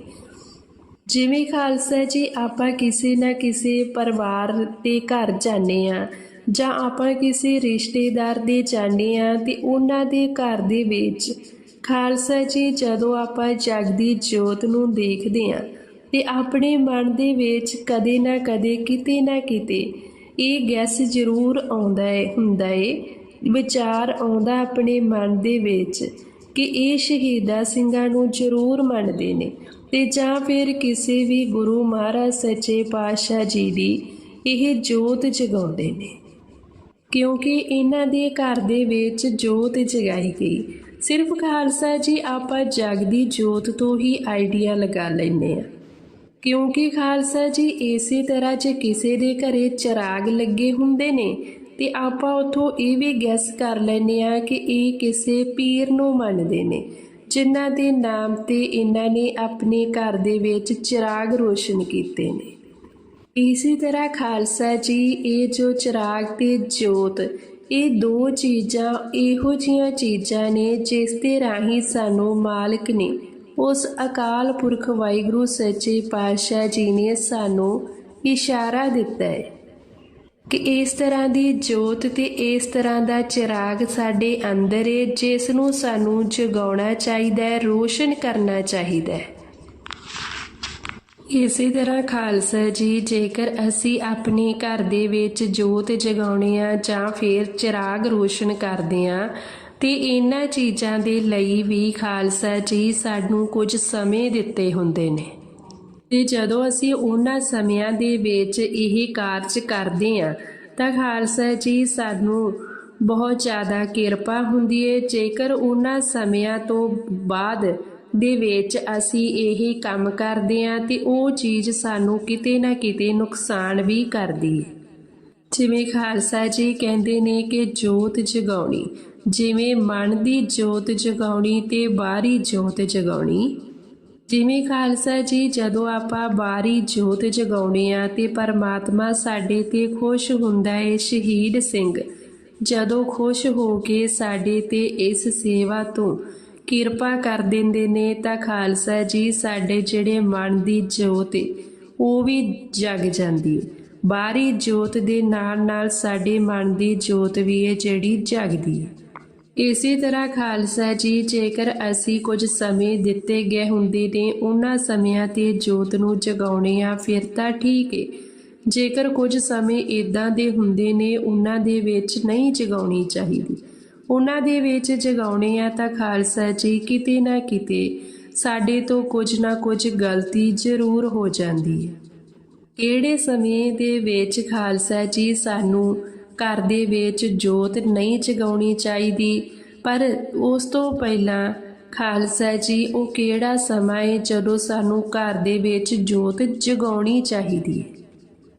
ਜਿਵੇਂ ਖਾਲਸਾ ਜੀ, ਆਪਾਂ ਕਿਸੇ ਨਾ ਕਿਸੇ ਪਰਿਵਾਰ ਦੇ ਘਰ ਜਾਂਦੇ ਆ ਜਾਂ ਆਪਾਂ ਕਿਸੇ ਰਿਸ਼ਤੇਦਾਰ ਦੇ ਜਾਂਦੇ ਆ ਤੇ ਉਹਨਾਂ ਦੇ ਘਰ ਦੇ ਵਿੱਚ ਖਾਲਸਾ ਜੀ ਜਦੋਂ ਆਪਾਂ ਜਗਦੀ ਜੋਤ ਨੂੰ ਦੇਖਦੇ ਆ ਤੇ ਆਪਣੇ ਮਨ ਦੇ ਵਿੱਚ ਕਦੇ ਨਾ ਕਦੇ, ਕਿਤੇ ਨਾ ਕਿਤੇ ਇਹ ਗੈਸ ਜ਼ਰੂਰ ਆਉਂਦਾ ਹੈ ਹੁੰਦਾ ਏ, ਵਿਚਾਰ ਆਉਂਦਾ ਆਪਣੇ ਮਨ ਦੇ ਵਿੱਚ ਕਿ ਇਹ ਸ਼ਹੀਦਾ ਸਿੰਘਾਂ ਨੂੰ ਜ਼ਰੂਰ ਮੰਨਦੇ ਨੇ। ਤੇ ਜਾਂ ਫਿਰ ਕਿਸੇ ਵੀ ਗੁਰੂ ਮਹਾਰਾਜ ਸੱਚੇ ਪਾਤਸ਼ਾਹ ਜੀ ਦੀ ਇਹ ਜੋਤ ਜਗਾਉਂਦੇ ਨੇ। ਕਿਉਂਕਿ ਇਹਨਾਂ ਦੇ ਘਰ ਦੇ ਵਿੱਚ ਜੋਤ ਜਗਾਈ ਗਈ। ਸਿਰਫ ਖਾਲਸਾ ਜੀ ਆਪਾਂ ਜਗਦੀ ਜੋਤ ਤੋਂ ਹੀ ਆਈਡੀਆ ਲਗਾ ਲੈਨੇ ਆ ਕਿਉਂਕਿ ਖਾਲਸਾ ਜੀ ਇਸੇ ਤਰ੍ਹਾਂ ਜੇ ਕਿਸੇ ਦੇ ਘਰੇ ਚਿਰਾਗ ਲੱਗੇ ਹੁੰਦੇ ਨੇ, ਤੇ ਆਪਾਂ ਉਥੋਂ ਇਹ ਵੀ ਗੈਸ ਕਰ ਲੈਨੇ ਆ ਕਿ ਇਹ ਕਿਸੇ ਪੀਰ ਨੂੰ ਮੰਨਦੇ ਨੇ। ਜਿਨ੍ਹਾਂ ਦੇ ਨਾਮ ਤੇ ਇਹਨਾਂ ਨੇ ਆਪਣੇ ਘਰ ਦੇ ਵਿੱਚ ਚਿਰਾਗ ਰੋਸ਼ਨ ਕੀਤੇ ਨੇ। ਇਸੇ ਤਰ੍ਹਾਂ ਖਾਲਸਾ ਜੀ, ਇਹ ਜੋ ਚਿਰਾਗ ਤੇ ਜੋਤ, ਇਹ ਦੋ ਚੀਜ਼ਾਂ, ਇਹੋ ਜੀਆਂ ਚੀਜ਼ਾਂ ਨੇ ਜਿਸ ਦੇ ਰਾਹੀਂ ਸਾਨੂੰ ਮਾਲਕ ਨੇ, ਉਸ ਅਕਾਲ ਪੁਰਖ ਵਾਹਿਗੁਰੂ ਸੱਚੇ ਪਾਤਸ਼ਾਹ ਜੀ ਨੇ ਸਾਨੂੰ ਇਸ਼ਾਰਾ ਦਿੱਤਾ ਹੈ। ਕਿ ਇਸ ਤਰ੍ਹਾਂ ਦੀ ਜੋਤ ਤੇ ਇਸ ਤਰ੍ਹਾਂ ਦਾ ਚਿਰਾਗ ਸਾਡੇ ਅੰਦਰ ਹੈ ਜਿਸ ਨੂੰ ਸਾਨੂੰ ਜਗਾਉਣਾ ਚਾਹੀਦਾ ਹੈ, ਰੋਸ਼ਨ ਕਰਨਾ ਚਾਹੀਦਾ ਹੈ। ਇਸੇ ਤਰ੍ਹਾਂ ਖਾਲਸਾ ਜੀ, ਜੇਕਰ ਅਸੀਂ ਆਪਣੇ ਘਰ ਦੇ ਵਿੱਚ ਜੋਤ ਜਗਾਉਣੇ ਆ ਜਾਂ ਫਿਰ ਚਿਰਾਗ ਰੋਸ਼ਨ ਕਰਦੇ ਆ, ਤੇ ਇਹਨਾਂ ਚੀਜ਼ਾਂ ਦੇ ਲਈ ਵੀ ਖਾਲਸਾ ਜੀ ਸਾਨੂੰ ਕੁਝ ਸਮੇਂ ਦਿੱਤੇ ਹੁੰਦੇ ਨੇ। ਤੇ ਜਦੋਂ ਅਸੀਂ ਉਹਨਾਂ ਸਮਿਆਂ ਦੇ ਵਿੱਚ ਇਹ ਕਾਰਜ ਕਰਦੇ ਆ ਤਾਂ ਖਾਲਸਾ ਜੀ ਸਾਨੂੰ ਬਹੁਤ ਜ਼ਿਆਦਾ ਕਿਰਪਾ ਹੁੰਦੀ ਹੈ ਜੇਕਰ ਉਹਨਾਂ ਸਮਿਆਂ ਤੋਂ ਬਾਅਦ ਦੇ ਵਿੱਚ ਅਸੀਂ ਇਹ ਕੰਮ ਕਰਦੇ ਆ ਤੇ ਉਹ ਚੀਜ਼ ਸਾਨੂੰ ਕਿਤੇ ਨਾ ਕਿਤੇ ਨੁਕਸਾਨ ਵੀ ਕਰਦੀ ਹੈ ਜਿਵੇਂ ਖਾਲਸਾ ਜੀ ਕਹਿੰਦੇ ਨੇ ਕਿ ਜੋਤ ਜਗਾਉਣੀ, ਜਿਵੇਂ ਮਨ ਦੀ ਜੋਤ ਜਗਾਉਣੀ ਤੇ ਬਾਹਰੀ ਜੋਤ ਜਗਾਉਣੀ। ਜਿਵੇਂ ਖਾਲਸਾ ਜੀ, ਜਦੋਂ ਆਪਾਂ ਬਾਹਰੀ ਜੋਤ ਜਗਾਉਣੇ ਆ ਤੇ ਪਰਮਾਤਮਾ ਸਾਡੇ ਤੇ ਖੁਸ਼ ਹੁੰਦਾ ਏ ਸ਼ਹੀਦ ਸਿੰਘ। ਜਦੋਂ ਖੁਸ਼ ਹੋ ਕੇ ਸਾਡੇ ਤੇ ਇਸ ਸੇਵਾ ਤੋਂ ਕਿਰਪਾ ਕਰ ਦਿੰਦੇ ਨੇ ਤਾਂ ਖਾਲਸਾ ਜੀ ਸਾਡੇ ਜਿਹੜੇ ਮਨ ਦੀ ਜੋਤ ਏ, ਉਹ ਵੀ ਜਗ ਜਾਂਦੀ ਹੈ ਬਾਹਰੀ ਜੋਤ ਦੇ ਨਾਲ ਨਾਲ ਸਾਡੇ ਮਨ ਦੀ ਜੋਤ ਵੀ ਹੈ ਜਿਹੜੀ ਜਗਦੀ ਹੈ ਇਸੇ ਤਰ੍ਹਾਂ ਖਾਲਸਾ ਜੀ, ਜੇਕਰ ਅਸੀਂ ਕੁਝ ਸਮੇਂ ਦਿੱਤੇ ਗਏ ਹੁੰਦੇ ਨੇ, ਉਹਨਾਂ ਸਮਿਆਂ ਤੇ ਜੋਤ ਨੂੰ ਜਗਾਉਣੇ ਆ, ਫਿਰ ਤਾਂ ਠੀਕ ਏ। ਜੇਕਰ ਕੁਝ ਸਮੇਂ ਇਦਾਂ ਦੇ ਹੁੰਦੇ ਨੇ, ਉਹਨਾਂ ਦੇ ਵਿੱਚ ਨਹੀਂ ਜਗਾਉਣੀ ਚਾਹੀਦੀ। ਉਹਨਾਂ ਦੇ ਵਿੱਚ ਜਗਾਉਣੇ ਆ ਤਾਂ ਖਾਲਸਾ ਜੀ, ਕਿਤੇ ਨਾ ਕਿਤੇ ਸਾਡੇ ਤੋਂ ਕੁਝ ਨਾ ਕੁਝ ਗਲਤੀ ਜ਼ਰੂਰ ਹੋ ਜਾਂਦੀ ਹੈ। ਕਿਹੜੇ ਸਮੇਂ ਦੇ ਵਿੱਚ ਖਾਲਸਾ ਜੀ ਸਾਨੂੰ ਘਰ ਦੇ ਵਿੱਚ ਜੋਤ ਨਹੀਂ ਜਗਾਉਣੀ ਚਾਹੀਦੀ। ਪਰ ਉਸ ਤੋਂ ਪਹਿਲਾਂ ਖਾਲਸਾ ਜੀ, ਉਹ ਕਿਹੜਾ ਸਮਾਂ ਹੈ ਜਦੋਂ ਸਾਨੂੰ ਘਰ ਦੇ ਵਿੱਚ ਜੋਤ ਜਗਾਉਣੀ ਚਾਹੀਦੀ ਹੈ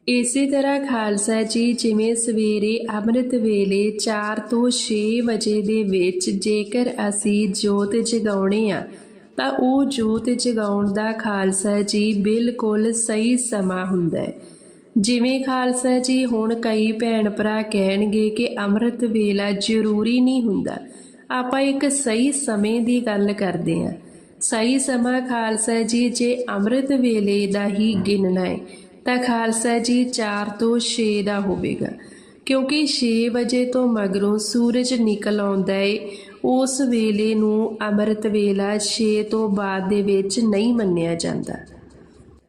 ਇਸੇ ਤਰ੍ਹਾਂ ਖਾਲਸਾ ਜੀ, ਜਿਵੇਂ ਸਵੇਰੇ ਅੰਮ੍ਰਿਤ ਵੇਲੇ 4 ਤੋਂ 6 ਵਜੇ ਦੇ ਵਿੱਚ ਜੇਕਰ ਅਸੀਂ ਜੋਤ ਜਗਾਉਣੇ ਆ, ਤਾਂ ਉਹ ਜੋਤ ਜਗਾਉਣ ਦਾ ਖਾਲਸਾ ਜੀ ਬਿਲਕੁਲ ਸਹੀ ਸਮਾਂ ਹੁੰਦਾ ਹੈ ਜਿਵੇਂ ਖਾਲਸਾ ਜੀ ਹੁਣ ਕਈ ਭੈਣ ਭਰਾ ਕਹਿਣਗੇ ਕਿ ਅੰਮ੍ਰਿਤ ਵੇਲਾ ਜ਼ਰੂਰੀ ਨਹੀਂ ਹੁੰਦਾ। ਆਪਾਂ ਇੱਕ ਸਹੀ ਸਮੇਂ ਦੀ ਗੱਲ ਕਰਦੇ ਹਾਂ। ਸਹੀ ਸਮਾਂ ਖਾਲਸਾ ਜੀ ਜੇ ਅੰਮ੍ਰਿਤ ਵੇਲੇ ਦਾ ਹੀ ਗਿਣਨਾ ਹੈ, ਤਾਂ ਖਾਲਸਾ ਜੀ 4 ਤੋਂ 6 ਦਾ ਹੋਵੇਗਾ। ਕਿਉਂਕਿ 6 ਵਜੇ ਤੋਂ ਮਗਰੋਂ ਸੂਰਜ ਨਿਕਲ ਆਉਂਦਾ ਏ, ਉਸ ਵੇਲੇ ਨੂੰ ਅੰਮ੍ਰਿਤ ਵੇਲਾ 6 ਤੋਂ ਬਾਅਦ ਦੇ ਵਿੱਚ ਨਹੀਂ ਮੰਨਿਆ ਜਾਂਦਾ।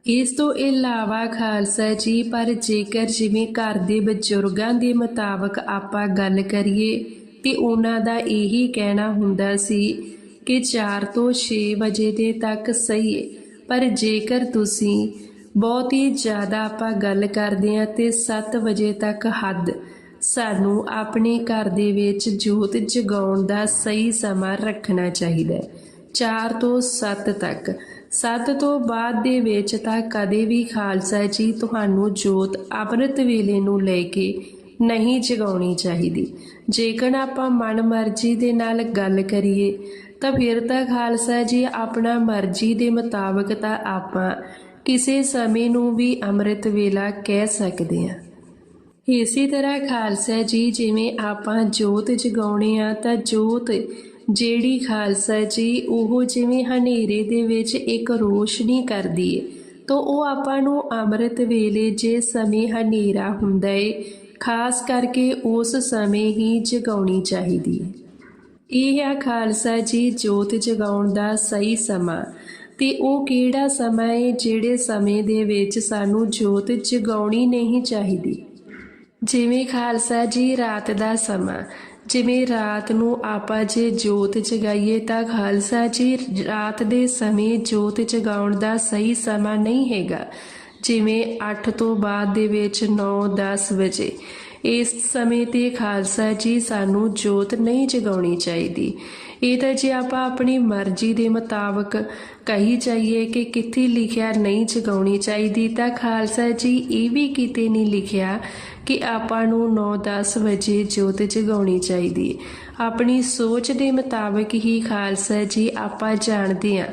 ਇਸ ਤੋਂ ਇਲਾਵਾ ਖਾਲਸਾ ਜੀ, ਪਰ ਜੇਕਰ ਜਿਵੇਂ ਘਰ ਦੇ ਬਜ਼ੁਰਗਾਂ ਦੇ ਮੁਤਾਬਕ ਆਪਾਂ ਗੱਲ ਕਰੀਏ ਤੇ ਉਹਨਾਂ ਦਾ ਇਹੀ ਕਹਿਣਾ ਹੁੰਦਾ ਸੀ ਕਿ 4 ਤੋਂ 6 ਵਜੇ ਦੇ ਤੱਕ ਸਹੀ ਹੈ। ਪਰ ਜੇਕਰ ਤੁਸੀਂ ਬਹੁਤ ਹੀ ਜ਼ਿਆਦਾ ਆਪਾਂ ਗੱਲ ਕਰਦੇ ਹਾਂ ਤੇ 7 ਵਜੇ ਤੱਕ ਹੱਦ, ਸਾਨੂੰ ਆਪਣੇ ਘਰ ਦੇ ਵਿੱਚ ਜੋਤ ਜਗਾਉਣ ਦਾ ਸਹੀ ਸਮਾਂ ਰੱਖਣਾ ਚਾਹੀਦਾ ਹੈ। 4 ਤੋਂ 7 ਤੱਕ। ਸੱਤ ਤੋਂ ਬਾਅਦ ਦੇ ਵਿੱਚ ਤਾਂ ਕਦੇ ਵੀ ਖਾਲਸਾ ਜੀ ਤੁਹਾਨੂੰ ਜੋਤ ਅੰਮ੍ਰਿਤ ਵੇਲੇ ਨੂੰ ਲੈ ਕੇ ਨਹੀਂ ਜਗਾਉਣੀ ਚਾਹੀਦੀ। ਜੇਕਰ ਆਪਾਂ ਮਨ ਮਰਜ਼ੀ ਦੇ ਨਾਲ ਗੱਲ ਕਰੀਏ, ਤਾਂ ਫਿਰ ਤਾਂ ਖਾਲਸਾ ਜੀ ਆਪਣਾ ਮਰਜ਼ੀ ਦੇ ਮੁਤਾਬਕ ਤਾਂ ਆਪਾਂ ਕਿਸੇ ਸਮੇਂ ਨੂੰ ਵੀ ਅੰਮ੍ਰਿਤ ਵੇਲਾ ਕਹਿ ਸਕਦੇ ਹਾਂ। ਇਸੇ ਤਰ੍ਹਾਂ ਖਾਲਸਾ ਜੀ ਜਿਵੇਂ ਆਪਾਂ ਜੋਤ ਜਗਾਉਣੇ ਆ ਤਾਂ ਜੋਤ ਜਿਹੜੀ ਖਾਲਸਾ ਜੀ ਉਹ ਜਿਵੇਂ ਹਨੇਰੇ ਦੇ ਵਿੱਚ ਇੱਕ ਰੋਸ਼ਨੀ ਕਰਦੀ ਹੈ ਤਾਂ ਉਹ ਆਪਾਂ ਨੂੰ ਅੰਮ੍ਰਿਤ ਵੇਲੇ ਜੇ ਸਮੇਂ ਹਨੇਰਾ ਹੁੰਦਾ ਏ, ਖਾਸ ਕਰਕੇ ਉਸ ਸਮੇਂ ਹੀ ਜਗਾਉਣੀ ਚਾਹੀਦੀ ਹੈ ਇਹ ਆ ਖਾਲਸਾ ਜੀ ਜੋਤ ਜਗਾਉਣ ਦਾ ਸਹੀ ਸਮਾਂ, ਤੇ ਉਹ ਕਿਹੜਾ ਸਮਾਂ ਹੈ ਜਿਹੜੇ ਸਮੇਂ ਦੇ ਵਿੱਚ ਸਾਨੂੰ ਜੋਤ ਜਗਾਉਣੀ ਨਹੀਂ ਚਾਹੀਦੀ? ਜਿਵੇਂ ਖਾਲਸਾ ਜੀ ਰਾਤ ਦਾ ਸਮਾਂ ਜਿਵੇਂ ਰਾਤ ਨੂੰ ਆਪਾਂ ਜੇ ਜੋਤ ਜਗਾਈਏ ਤਾਂ ਖਾਲਸਾ ਜੀ ਰਾਤ ਦੇ ਸਮੇਂ ਜੋਤ ਜਗਾਉਣ ਦਾ ਸਹੀ ਸਮਾਂ ਨਹੀਂ ਹੈਗਾ। ਜਿਵੇਂ 8 ਤੋਂ ਬਾਅਦ ਦੇ ਵਿੱਚ 9 10 ਵਜੇ। ਇਸ ਸਮੇਂ ਤੇ ਖਾਲਸਾ ਜੀ ਸਾਨੂੰ ਜੋਤ ਨਹੀਂ ਜਗਾਉਣੀ ਚਾਹੀਦੀ। ਇਹ ਤਾਂ ਜੇ ਆਪਾਂ ਆਪਣੀ ਮਰਜ਼ੀ ਦੇ ਮੁਤਾਬਕ ਕਹੀ ਜਾਈਏ ਕਿ ਕਿੱਥੇ ਲਿਖਿਆ ਨਹੀਂ ਜਗਾਉਣੀ ਚਾਹੀਦੀ, ਤਾਂ ਖਾਲਸਾ ਜੀ ਇਹ ਵੀ ਕਿਤੇ ਨਹੀਂ ਲਿਖਿਆ ਕਿ ਆਪਾਂ ਨੂੰ 9-10 ਵਜੇ ਜੋਤ ਜਗਾਉਣੀ ਚਾਹੀਦੀ। ਆਪਣੀ ਸੋਚ ਦੇ ਮੁਤਾਬਕ ਹੀ ਖਾਲਸਾ ਜੀ ਆਪਾਂ ਜਾਣਦੇ ਹਾਂ।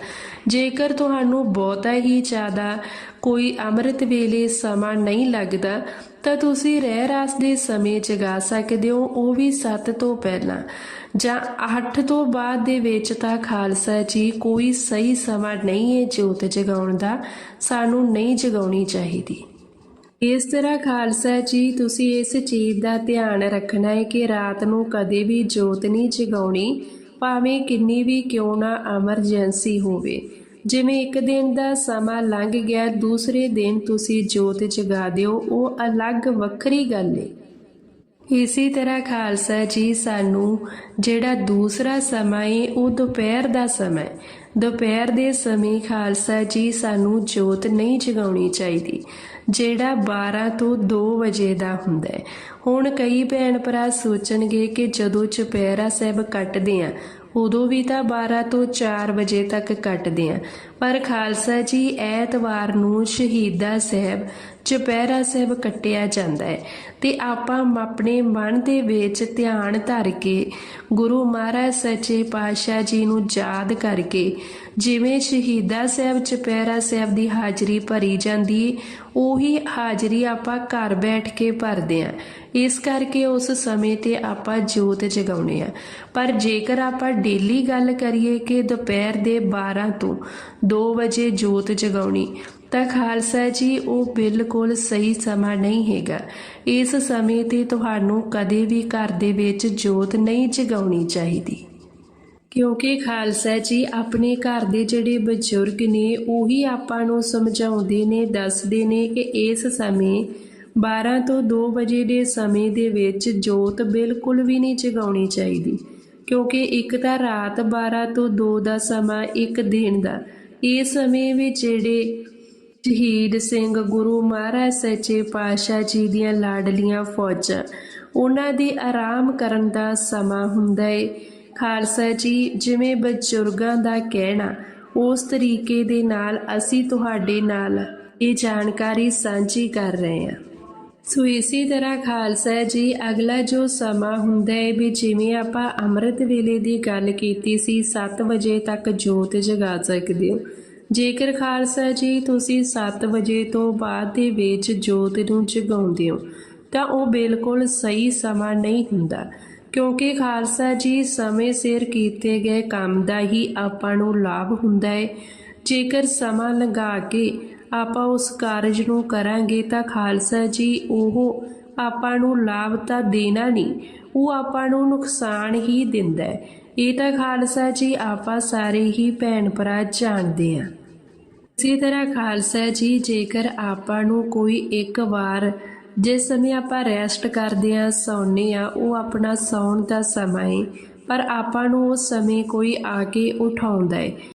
ਜੇਕਰ ਤੁਹਾਨੂੰ ਬਹੁਤਾ ਹੀ ਜ਼ਿਆਦਾ ਕੋਈ ਅੰਮ੍ਰਿਤ ਵੇਲੇ ਸਮਾਂ ਨਹੀਂ ਲੱਗਦਾ ਤਾਂ ਤੁਸੀਂ ਰਹਿ ਰਾਸ ਦੇ ਸਮੇਂ ਜਗਾ ਸਕਦੇ ਹੋ, ਉਹ ਵੀ 7 ਤੋਂ ਪਹਿਲਾਂ। ਜਾਂ 8 ਤੋਂ ਬਾਅਦ ਦੇ ਵਿੱਚ ਤਾਂ ਖਾਲਸਾ ਜੀ ਕੋਈ ਸਹੀ ਸਮਾਂ ਨਹੀਂ ਹੈ ਜੋਤ ਜਗਾਉਣ ਦਾ, ਸਾਨੂੰ ਨਹੀਂ ਜਗਾਉਣੀ ਚਾਹੀਦੀ। ਇਸ ਤਰ੍ਹਾਂ ਖਾਲਸਾ ਜੀ, ਤੁਸੀਂ ਇਸ ਚੀਜ਼ ਦਾ ਧਿਆਨ ਰੱਖਣਾ ਹੈ ਕਿ ਰਾਤ ਨੂੰ ਕਦੇ ਵੀ ਜੋਤ ਨਹੀਂ ਜਗਾਉਣੀ, ਭਾਵੇਂ ਕਿੰਨੀ ਵੀ ਕਿਉਂ ਨਾ ਐਮਰਜੈਂਸੀ ਹੋਵੇ। ਜਿਵੇਂ ਇੱਕ ਦਿਨ ਦਾ ਸਮਾਂ ਲੰਘ ਗਿਆ, ਦੂਸਰੇ ਦਿਨ ਤੁਸੀਂ ਜੋਤ ਜਗਾ ਦਿਓ, ਉਹ ਅਲੱਗ ਵੱਖਰੀ ਗੱਲ ਏ। ਇਸੇ ਤਰ੍ਹਾਂ ਖਾਲਸਾ ਜੀ ਸਾਨੂੰ ਜਿਹੜਾ ਦੂਸਰਾ ਸਮਾਂ ਏ, ਉਹ ਦੁਪਹਿਰ ਦਾ ਸਮਾਂ ਦੁਪਹਿਰ ਦੇ ਸਮੇਂ ਖਾਲਸਾ ਜੀ ਸਾਨੂੰ ਜੋਤ ਨਹੀਂ ਜਗਾਉਣੀ ਚਾਹੀਦੀ, ਜਿਹੜਾ 12 ਤੋਂ 2 ਵਜੇ ਦਾ ਹੁੰਦਾ ਹੈ ਹੁਣ ਕਈ ਭੈਣ ਭਰਾ ਸੋਚਣਗੇ ਕਿ ਜਦੋਂ ਚੁਪਹਿਰਾ ਸਾਹਿਬ ਕੱਟਦੇ ਆ ਉਦੋਂ ਵੀ ਤਾਂ 12 ਤੋਂ 4 ਵਜੇ ਤੱਕ ਕੱਟਦੇ ਆ। ਪਰ ਖਾਲਸਾ ਜੀ ਐਤਵਾਰ ਨੂੰ ਸ਼ਹੀਦਾ ਸਾਹਿਬ ਚੁਪਹਿਰਾ ਸਾਹਿਬ ਕੱਟਿਆ ਜਾਂਦਾ ਹੈ ਤੇ ਆਪਾਂ ਆਪਣੇ ਮਨ ਦੇ ਵਿੱਚ ਧਿਆਨ ਧਰ ਕੇ ਗੁਰੂ ਮਹਾਰਾਜ ਸੱਚੇ ਪਾਤਸ਼ਾਹ ਜੀ ਨੂੰ ਯਾਦ ਕਰਕੇ ਜਿਵੇਂ ਸ਼ਹੀਦਾ ਸਾਹਿਬ ਚੁਪਹਿਰਾ ਸਾਹਿਬ ਦੀ ਹਾਜ਼ਰੀ ਭਰੀ ਜਾਂਦੀ, ਉਹੀ ਹਾਜ਼ਰੀ ਆਪਾਂ ਘਰ ਬੈਠ ਕੇ ਭਰਦੇ ਆਂ ਇਸ ਕਰਕੇ ਉਸ ਸਮੇਂ ਤੇ ਆਪਾਂ ਜੋਤ ਜਗਾਉਣੇ ਆ ਪਰ ਜੇਕਰ ਆਪਾਂ ਡੇਲੀ ਗੱਲ ਕਰੀਏ ਕਿ ਦੁਪਹਿਰ ਦੇ 12 ਤੋਂ 2 ਵਜੇ ਜੋਤ ਜਗਾਉਣੀ। ਤਾਂ ਖਾਲਸਾ ਜੀ, ਉਹ ਬਿਲਕੁਲ ਸਹੀ ਸਮਾਂ ਨਹੀਂ ਹੈਗਾ। ਇਸ ਸਮੇਂ ਤੇ ਤੁਹਾਨੂੰ ਕਦੇ ਵੀ ਘਰ ਦੇ ਵਿੱਚ ਜੋਤ ਨਹੀਂ ਜਗਾਉਣੀ ਚਾਹੀਦੀ। ਕਿਉਂਕਿ ਖਾਲਸਾ ਜੀ, ਆਪਣੇ ਘਰ ਦੇ ਜਿਹੜੇ ਬਜ਼ੁਰਗ ਨੇ, ਉਹੀ ਆਪਾਂ ਨੂੰ ਸਮਝਾਉਂਦੇ ਨੇ, ਦੱਸਦੇ ਨੇ ਕਿ ਇਸ ਸਮੇਂ 12 ਤੋਂ 2 ਵਜੇ ਦੇ ਸਮੇਂ ਦੇ ਵਿੱਚ ਜੋਤ ਬਿਲਕੁਲ ਵੀ ਨਹੀਂ ਜਗਾਉਣੀ ਚਾਹੀਦੀ। ਕਿਉਂਕਿ ਇੱਕ ਤਾਂ ਰਾਤ 12 ਤੋਂ 2 ਦਾ ਸਮਾਂ ਇੱਕ ਦਿਨ ਦਾ। ਇਸ ਸਮੇਂ ਵਿੱਚ ਜਿਹੜੇ ਸ਼ਹੀਦ ਸਿੰਘ ਗੁਰੂ ਮਹਾਰਾਜ ਸੱਚੇ ਪਾਤਸ਼ਾਹ ਜੀ ਦੀਆਂ ਲਾਡਲੀਆਂ ਫੌਜਾਂ, ਉਹਨਾਂ ਦੇ ਆਰਾਮ ਕਰਨ ਦਾ ਸਮਾਂ ਹੁੰਦਾ ਏ। ਖਾਲਸਾ ਜੀ, ਜਿਵੇਂ ਬਜ਼ੁਰਗਾਂ ਦਾ ਕਹਿਣਾ, ਉਸ ਤਰੀਕੇ ਦੇ ਨਾਲ ਅਸੀਂ ਤੁਹਾਡੇ ਨਾਲ ਇਹ ਜਾਣਕਾਰੀ ਸਾਂਝੀ ਕਰ ਰਹੇ ਹਾਂ। ਸੋ ਇਸੇ ਤਰ੍ਹਾਂ ਖਾਲਸਾ ਜੀ, ਅਗਲਾ ਜੋ ਸਮਾਂ ਹੁੰਦਾ ਹੈ ਵੀ ਜਿਵੇਂ ਆਪਾਂ ਅੰਮ੍ਰਿਤ ਵੇਲੇ ਦੀ ਗੱਲ ਕੀਤੀ ਸੀ 7 ਵਜੇ ਤੱਕ ਜੋਤ ਜਗਾ ਸਕਦੇ ਹੋ। ਜੇਕਰ ਖਾਲਸਾ ਜੀ, ਤੁਸੀਂ 7 ਵਜੇ ਤੋਂ ਬਾਅਦ ਦੇ ਵਿੱਚ ਜੋਤ ਨੂੰ ਜਗਾਉਂਦੇ ਹੋ, ਤਾਂ ਉਹ ਬਿਲਕੁਲ ਸਹੀ ਸਮਾਂ ਨਹੀਂ ਹੁੰਦਾ। ਕਿਉਂਕਿ ਖਾਲਸਾ ਜੀ, ਸਮੇਂ ਸਿਰ ਕੀਤੇ ਗਏ ਕੰਮ ਦਾ ਹੀ ਆਪਾਂ ਨੂੰ ਲਾਭ ਹੁੰਦਾ ਹੈ। ਜੇਕਰ ਸਮਾਂ ਲਗਾ ਕੇ ਆਪਾਂ ਉਸ ਕਾਰਜ ਨੂੰ ਕਰਾਂਗੇ ਤਾਂ ਖਾਲਸਾ ਜੀ, ਉਹ ਆਪਾਂ ਨੂੰ ਲਾਭ ਤਾਂ ਦੇਣਾ ਨਹੀਂ, ਉਹ ਆਪਾਂ ਨੂੰ ਨੁਕਸਾਨ ਹੀ ਦਿੰਦਾ ਹੈ। ਇਹ ਤਾਂ ਖਾਲਸਾ ਜੀ, ਆਪਾਂ ਸਾਰੇ ਹੀ ਭੈਣ ਭਰਾ ਜਾਣਦੇ ਹਾਂ। ਇਸੇ ਤਰ੍ਹਾਂ ਖਾਲਸਾ ਜੀ, ਜੇਕਰ ਆਪਾਂ ਨੂੰ ਕੋਈ ਇੱਕ ਵਾਰ ਜਿਸ ਸਮੇਂ ਆਪਾਂ ਰੈਸਟ ਕਰਦੇ ਆ ਸੌਂਦੇ ਆ ਉਹ ਆਪਣਾ ਸੌਣ ਦਾ ਸਮਾਂ ਹੈ, ਪਰ ਆਪਾਂ ਨੂੰ ਉਸ ਸਮੇਂ ਕੋਈ ਆ ਕੇ ਉਠਾਉਂਦਾ ਹੈ।